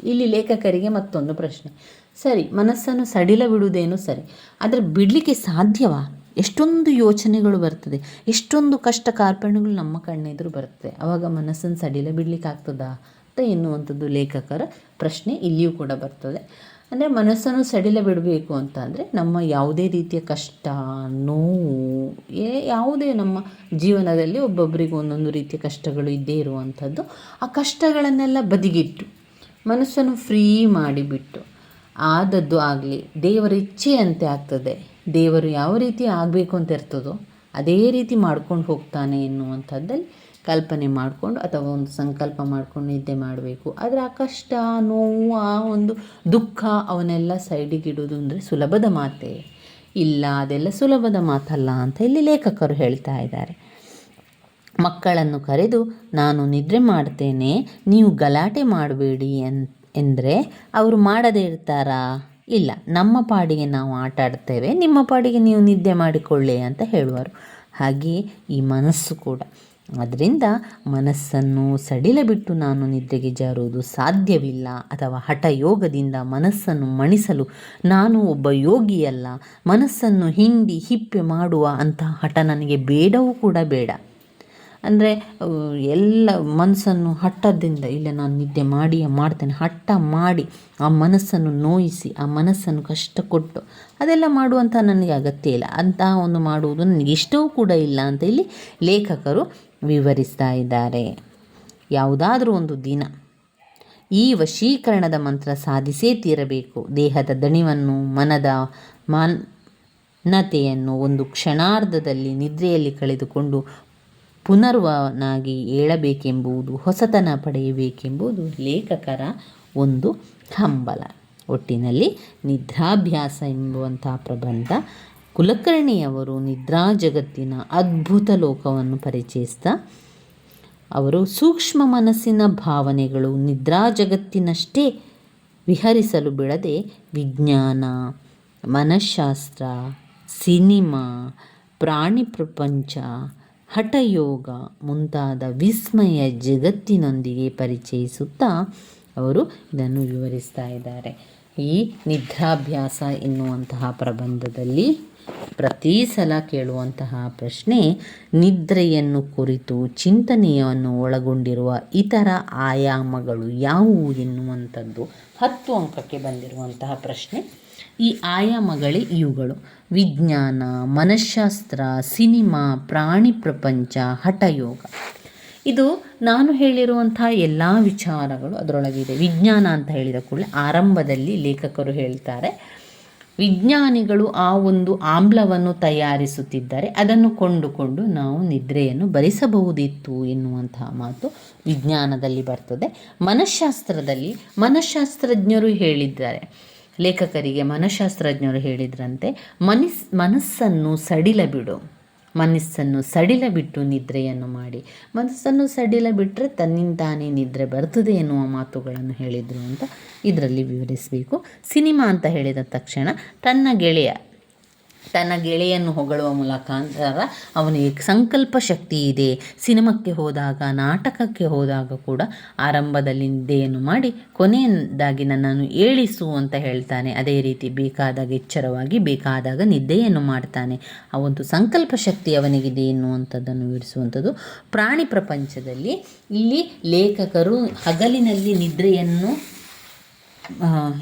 ಇಲ್ಲಿ ಲೇಖಕರಿಗೆ ಮತ್ತೊಂದು ಪ್ರಶ್ನೆ. ಸರಿ, ಮನಸ್ಸನ್ನು ಸಡಿಲ ಬಿಡುವುದೇನು? ಸರಿ. ಆದರೆ ಬಿಡಲಿಕ್ಕೆ ಸಾಧ್ಯವಾ? ಎಷ್ಟೊಂದು ಯೋಚನೆಗಳು ಬರ್ತದೆ. ಎಷ್ಟೊಂದು ಕಷ್ಟ ಕಾರ್ಪಣ್ಯಗಳು ನಮ್ಮ ಕಣ್ಣೆದುರು ಬರ್ತದೆ. ಅವಾಗ ಮನಸ್ಸನ್ನು ಸಡಿಲ ಬಿಡ್ಲಿಕ್ಕೆ ಆಗ್ತದಾ ಅಂತ ಎನ್ನುವಂಥದ್ದು ಲೇಖಕರ ಪ್ರಶ್ನೆ ಇಲ್ಲಿಯೂ ಕೂಡ ಬರ್ತದೆ. ಅಂದರೆ ಮನಸ್ಸನ್ನು ಸಡಿಲ ಬಿಡಬೇಕು ಅಂತ ಅಂದರೆ ನಮ್ಮ ಯಾವುದೇ ರೀತಿಯ ಕಷ್ಟ, ನೋವು, ಏ ಯಾವುದೇ ನಮ್ಮ ಜೀವನದಲ್ಲಿ ಒಬ್ಬೊಬ್ಬರಿಗೂ ಒಂದೊಂದು ರೀತಿಯ ಕಷ್ಟಗಳು ಇದ್ದೇ ಇರುವಂಥದ್ದು, ಆ ಕಷ್ಟಗಳನ್ನೆಲ್ಲ ಬದಿಗಿಟ್ಟು, ಮನಸ್ಸನ್ನು ಫ್ರೀ ಮಾಡಿಬಿಟ್ಟು, ಆದದ್ದು ಆಗಲಿ, ದೇವರ ಇಚ್ಛೆಯಂತೆ ಆಗ್ತದೆ, ದೇವರು ಯಾವ ರೀತಿ ಆಗಬೇಕು ಅಂತ ಇರ್ತದೋ, ಅದೇ ರೀತಿ ಮಾಡ್ಕೊಂಡು ಹೋಗ್ತಾನೆ ಎನ್ನುವಂಥದ್ದಲ್ಲಿ ಕಲ್ಪನೆ ಮಾಡಿಕೊಂಡು ಅಥವಾ ಒಂದು ಸಂಕಲ್ಪ ಮಾಡ್ಕೊಂಡು ನಿದ್ದೆ ಮಾಡಬೇಕು. ಆದರೆ ಆ ಕಷ್ಟ ನೋವು, ಆ ಒಂದು ದುಃಖ ಅವನ್ನೆಲ್ಲ ಸೈಡಿಗೆ ಇಡೋದು ಅಂದರೆ ಸುಲಭದ ಮಾತೇ ಇಲ್ಲ. ಅದೆಲ್ಲ ಸುಲಭದ ಮಾತಲ್ಲ ಅಂತ ಇಲ್ಲಿ ಲೇಖಕರು ಹೇಳ್ತಾ ಇದ್ದಾರೆ. ಮಕ್ಕಳನ್ನು ಕರೆದು, ನಾನು ನಿದ್ರೆ ಮಾಡ್ತೇನೆ, ನೀವು ಗಲಾಟೆ ಮಾಡಬೇಡಿ ಎನ್ ಎಂದರೆ, ಅವರು ಮಾಡದೇ ಇರ್ತಾರಾ? ಇಲ್ಲ. ನಮ್ಮ ಪಾಡಿಗೆ ನಾವು ಆಟ ಆಡ್ತೇವೆ, ನಿಮ್ಮ ಪಾಡಿಗೆ ನೀವು ನಿದ್ದೆ ಮಾಡಿಕೊಳ್ಳಿ ಅಂತ ಹೇಳುವರು. ಹಾಗೆಯೇ ಈ ಮನಸ್ಸು ಕೂಡ. ಅದರಿಂದ ಮನಸ್ಸನ್ನು ಸಡಿಲ ಬಿಟ್ಟು ನಾನು ನಿದ್ರೆಗೆ ಜಾರುವುದು ಸಾಧ್ಯವಿಲ್ಲ ಅಥವಾ ಹಠ ಯೋಗದಿಂದ ಮನಸ್ಸನ್ನು ಮಣಿಸಲು ನಾನು ಒಬ್ಬ ಯೋಗಿಯಲ್ಲ. ಮನಸ್ಸನ್ನು ಹಿಂಡಿ ಹಿಪ್ಪೆ ಮಾಡುವ ಅಂತಹ ಹಠ ನನಗೆ ಬೇಡವೂ ಕೂಡ ಬೇಡ. ಅಂದರೆ ಎಲ್ಲ ಮನಸ್ಸನ್ನು ಹಠದಿಂದ, ಇಲ್ಲ ನಾನು ನಿದ್ದೆ ಮಾಡಿಯೇ ಮಾಡ್ತೇನೆ, ಹಠ ಮಾಡಿ ಆ ಮನಸ್ಸನ್ನು ನೋಯಿಸಿ, ಆ ಮನಸ್ಸನ್ನು ಕಷ್ಟ ಕೊಟ್ಟು ಅದೆಲ್ಲ ಮಾಡುವಂಥ ನನಗೆ ಅಗತ್ಯ ಇಲ್ಲ. ಅಂತಹ ಒಂದು ಮಾಡುವುದು ನನಗೆ ಇಷ್ಟವೂ ಕೂಡ ಇಲ್ಲ ಅಂತ ಇಲ್ಲಿ ಲೇಖಕರು ವಿವರಿಸ್ತಾ ಇದ್ದಾರೆ. ಯಾವುದಾದ್ರೂ ಒಂದು ದಿನ ಈ ವಶೀಕರಣದ ಮಂತ್ರ ಸಾಧಿಸೇ ತೀರಬೇಕು. ದೇಹದ ದಣಿವನ್ನು, ಮನದ ಮಾನ್ನತೆಯನ್ನು ಒಂದು ಕ್ಷಣಾರ್ಧದಲ್ಲಿ ನಿದ್ರೆಯಲ್ಲಿ ಕಳೆದುಕೊಂಡು ಪುನರ್ವನಾಗಿ ಏಳಬೇಕೆಂಬುದು, ಹೊಸತನ ಪಡೆಯಬೇಕೆಂಬುದು ಲೇಖಕರ ಒಂದು ಹಂಬಲ. ಒಟ್ಟಿನಲ್ಲಿ ನಿದ್ರಾಭ್ಯಾಸ ಎಂಬುವಂಥ ಪ್ರಬಂಧ ಕುಲಕರ್ಣಿಯವರು ನಿದ್ರಾ ಜಗತ್ತಿನ ಅದ್ಭುತ ಲೋಕವನ್ನು ಪರಿಚಯಿಸ್ತಾ ಅವರು ಸೂಕ್ಷ್ಮ ಮನಸ್ಸಿನ ಭಾವನೆಗಳು ನಿದ್ರಾ ಜಗತ್ತಿನಷ್ಟೇ ವಿಹರಿಸಲು ಬಿಡದೆ ವಿಜ್ಞಾನ, ಮನಃಶಾಸ್ತ್ರ, ಸಿನಿಮಾ, ಪ್ರಾಣಿ ಪ್ರಪಂಚ, ಹಠಯೋಗ ಮುಂತಾದ ವಿಸ್ಮಯ ಜಗತ್ತಿನೊಂದಿಗೆ ಪರಿಚಯಿಸುತ್ತಾ ಅವರು ಇದನ್ನು ವಿವರಿಸ್ತಾ ಇದ್ದಾರೆ. ಈ ನಿದ್ರಾಭ್ಯಾಸ ಎನ್ನುವಂತಹ ಪ್ರಬಂಧದಲ್ಲಿ ಪ್ರತಿ ಸಲ ಕೇಳುವಂತಹ ಪ್ರಶ್ನೆ, ನಿದ್ರೆಯನ್ನು ಕುರಿತು, ಚಿಂತನೆಯನ್ನು ಒಳಗೊಂಡಿರುವ ಇತರ ಆಯಾಮಗಳು ಯಾವುವು ಎನ್ನುವಂಥದ್ದು ಹತ್ತು ಅಂಕಕ್ಕೆ ಬಂದಿರುವಂತಹ ಪ್ರಶ್ನೆ. ಈ ಆಯಾಮಗಳೇ ಇವುಗಳು. ವಿಜ್ಞಾನ ಮನಃಶಾಸ್ತ್ರ ಸಿನಿಮಾ, ಪ್ರಾಣಿ ಪ್ರಪಂಚ, ಹಠಯೋಗ. ಇದು ನಾನು ಹೇಳಿರುವಂತಹ ಎಲ್ಲ ವಿಚಾರಗಳು ಅದರೊಳಗಿದೆ. ವಿಜ್ಞಾನ ಅಂತ ಹೇಳಿದ ಕೂಡಲೇ ಆರಂಭದಲ್ಲಿ ಲೇಖಕರು ಹೇಳ್ತಾರೆ ವಿಜ್ಞಾನಿಗಳು ಆ ಒಂದು ಆಮ್ಲವನ್ನು ತಯಾರಿಸುತ್ತಿದ್ದರೆ. ಅದನ್ನು ಕೊಂಡುಕೊಂಡು ನಾವು ನಿದ್ರೆಯನ್ನು ಭರಿಸಬಹುದಿತ್ತು ಎನ್ನುವಂತಹ ಮಾತು ವಿಜ್ಞಾನದಲ್ಲಿ ಬರ್ತದೆ. ಮನಃಶಾಸ್ತ್ರದಲ್ಲಿ ಮನಃಶಾಸ್ತ್ರಜ್ಞರು ಹೇಳಿದ್ದಾರೆ. ಲೇಖಕರಿಗೆ ಮನಃಶಾಸ್ತ್ರಜ್ಞರು ಹೇಳಿದ್ರಂತೆ, ಮನಸ್, ಮನಸ್ಸನ್ನು ಸಡಿಲ ಬಿಡು. ಮನಸ್ಸನ್ನು ಸಡಿಲ ಬಿಟ್ಟು ನಿದ್ರೆಯನ್ನು ಮಾಡಿ. ಮನಸ್ಸನ್ನು ಸಡಿಲ ಬಿಟ್ಟರೆ ತನ್ನಿಂದಾನೇ ನಿದ್ರೆ ಬರ್ತದೆ ಎನ್ನುವ ಮಾತುಗಳನ್ನು ಹೇಳಿದರು ಅಂತ ಇದರಲ್ಲಿ ವಿವರಿಸಬೇಕು. ಸಿನಿಮಾ ಅಂತ ಹೇಳಿದ ತಕ್ಷಣ ತನ್ನ ಗೆಳೆಯ ತನ್ನ ಗೆಳೆಯನ್ನು ಹೊಗಳುವ ಮುಖಾಂತರ ಅವನಿಗೆ ಸಂಕಲ್ಪ ಶಕ್ತಿ ಇದೆ. ಸಿನಿಮಕ್ಕೆ ಹೋದಾಗ, ನಾಟಕಕ್ಕೆ ಹೋದಾಗ ಕೂಡ ಆರಂಭದಲ್ಲಿ ನಿದ್ದೆಯನ್ನು ಮಾಡಿ, ಕೊನೆಯದಾಗಿ ನನ್ನನ್ನು ಏಳಿಸು ಅಂತ ಹೇಳ್ತಾನೆ. ಅದೇ ರೀತಿ ಬೇಕಾದಾಗ ಎಚ್ಚರವಾಗಿ ಬೇಕಾದಾಗ ನಿದ್ದೆಯನ್ನು ಮಾಡ್ತಾನೆ. ಆ ಒಂದು ಸಂಕಲ್ಪ ಶಕ್ತಿ ಅವನಿಗಿದೆ ಎನ್ನುವಂಥದ್ದನ್ನು ವಿವರಿಸುವಂಥದ್ದು. ಪ್ರಾಣಿ ಪ್ರಪಂಚದಲ್ಲಿ ಇಲ್ಲಿ ಲೇಖಕರು ಹಗಲಿನಲ್ಲಿ ನಿದ್ರೆಯನ್ನು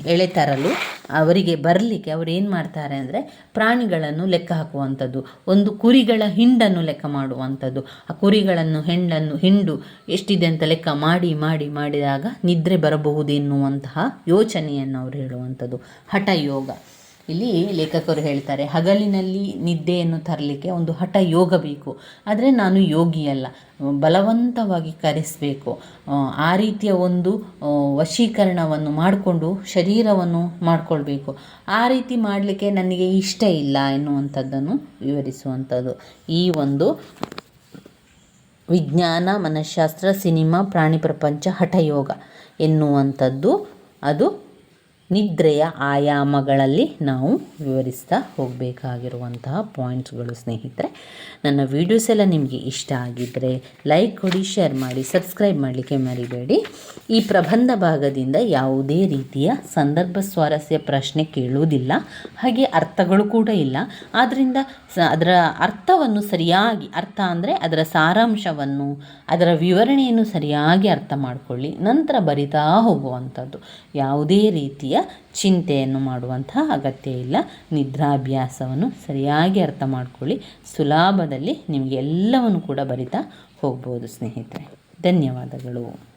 ಎಳೆ ತರಲು ಅವರಿಗೆ ಬರಲಿಕ್ಕೆ ಅವರು ಏನು ಮಾಡ್ತಾರೆ ಅಂದರೆ ಪ್ರಾಣಿಗಳನ್ನು ಲೆಕ್ಕ ಹಾಕುವಂಥದ್ದು. ಒಂದು ಕುರಿಗಳ ಹಿಂಡನ್ನು ಲೆಕ್ಕ ಮಾಡುವಂಥದ್ದು. ಆ ಕುರಿಗಳನ್ನು ಹೆಂಡನ್ನು ಹಿಂಡು ಎಷ್ಟಿದೆ ಅಂತ ಲೆಕ್ಕ ಮಾಡಿ ಮಾಡಿ, ಮಾಡಿದಾಗ ನಿದ್ರೆ ಬರಬಹುದು ಎನ್ನುವಂತಹ ಯೋಚನೆಯನ್ನು ಅವರು ಹೇಳುವಂಥದ್ದು. ಹಠ ಯೋಗ ಇಲ್ಲಿ ಲೇಖಕರು ಹೇಳ್ತಾರೆ, ಹಗಲಿನಲ್ಲಿ ನಿದ್ದೆಯನ್ನು ತರಲಿಕ್ಕೆ ಒಂದು ಹಠ ಯೋಗ ಬೇಕು. ಆದರೆ ನಾನು ಯೋಗಿಯಲ್ಲ, ಬಲವಂತವಾಗಿ ಕರೆಸಬೇಕು. ಆ ರೀತಿಯ ಒಂದು ವಶೀಕರಣವನ್ನು ಮಾಡಿಕೊಂಡು ಶರೀರವನ್ನು ಮಾಡಿಕೊಳ್ಬೇಕು. ಆ ರೀತಿ ಮಾಡಲಿಕ್ಕೆ ನನಗೆ ಇಷ್ಟ ಇಲ್ಲ ಎನ್ನುವಂಥದ್ದನ್ನು ವಿವರಿಸುವಂಥದ್ದು. ಈ ಒಂದು ವಿಜ್ಞಾನ, ಮನಃಶಾಸ್ತ್ರ, ಸಿನಿಮಾ, ಪ್ರಾಣಿ ಪ್ರಪಂಚ, ಹಠಯೋಗ ಎನ್ನುವಂಥದ್ದು. ಅದು ನಿದ್ರೆಯ ಆಯಾಮಗಳಲ್ಲಿ ನಾವು ವಿವರಿಸ್ತಾ ಹೋಗಬೇಕಾಗಿರುವಂತಹ ಪಾಯಿಂಟ್ಸ್ಗಳು ಸ್ನೇಹಿತರೆ. ನನ್ನ ವೀಡಿಯೋಸ್ ಎಲ್ಲ ನಿಮಗೆ ಇಷ್ಟ ಆಗಿದ್ದರೆ ಲೈಕ್ ಕೊಡಿ ಶೇರ್ ಮಾಡಿ ಸಬ್ಸ್ಕ್ರೈಬ್ ಮಾಡಲಿಕ್ಕೆ ಮರಿಬೇಡಿ. ಈ ಪ್ರಬಂಧ ಭಾಗದಿಂದ ಯಾವುದೇ ರೀತಿಯ ಸಂದರ್ಭ ಸ್ವಾರಸ್ಯ ಪ್ರಶ್ನೆ ಕೇಳುವುದಿಲ್ಲ. ಹಾಗೆ ಅರ್ಥಗಳು ಕೂಡ ಇಲ್ಲ. ಆದ್ದರಿಂದ ಸ, ಅದರ ಅರ್ಥವನ್ನು ಸರಿಯಾಗಿ, ಅರ್ಥ ಅಂದರೆ ಅದರ ಸಾರಾಂಶವನ್ನು, ಅದರ ವಿವರಣೆಯನ್ನು ಸರಿಯಾಗಿ ಅರ್ಥ ಮಾಡಿಕೊಳ್ಳಿ, ನಂತರ ಬರಿತಾ ಹೋಗುವಂಥದ್ದು. ಯಾವುದೇ ರೀತಿಯ ಚಿಂತೆಯನ್ನು ಮಾಡುವಂತಹ ಅಗತ್ಯ ಇಲ್ಲ. ನಿದ್ರಾಭ್ಯಾಸವನ್ನು ಸರಿಯಾಗಿ ಅರ್ಥ ಮಾಡ್ಕೊಳ್ಳಿ. ಸುಲಭದಲ್ಲಿ ನಿಮಗೆ ಎಲ್ಲವನ್ನು ಕೂಡ ಬರಿತಾ ಹೋಗ್ಬೋದು, ಸ್ನೇಹಿತರೆ. ಧನ್ಯವಾದಗಳು.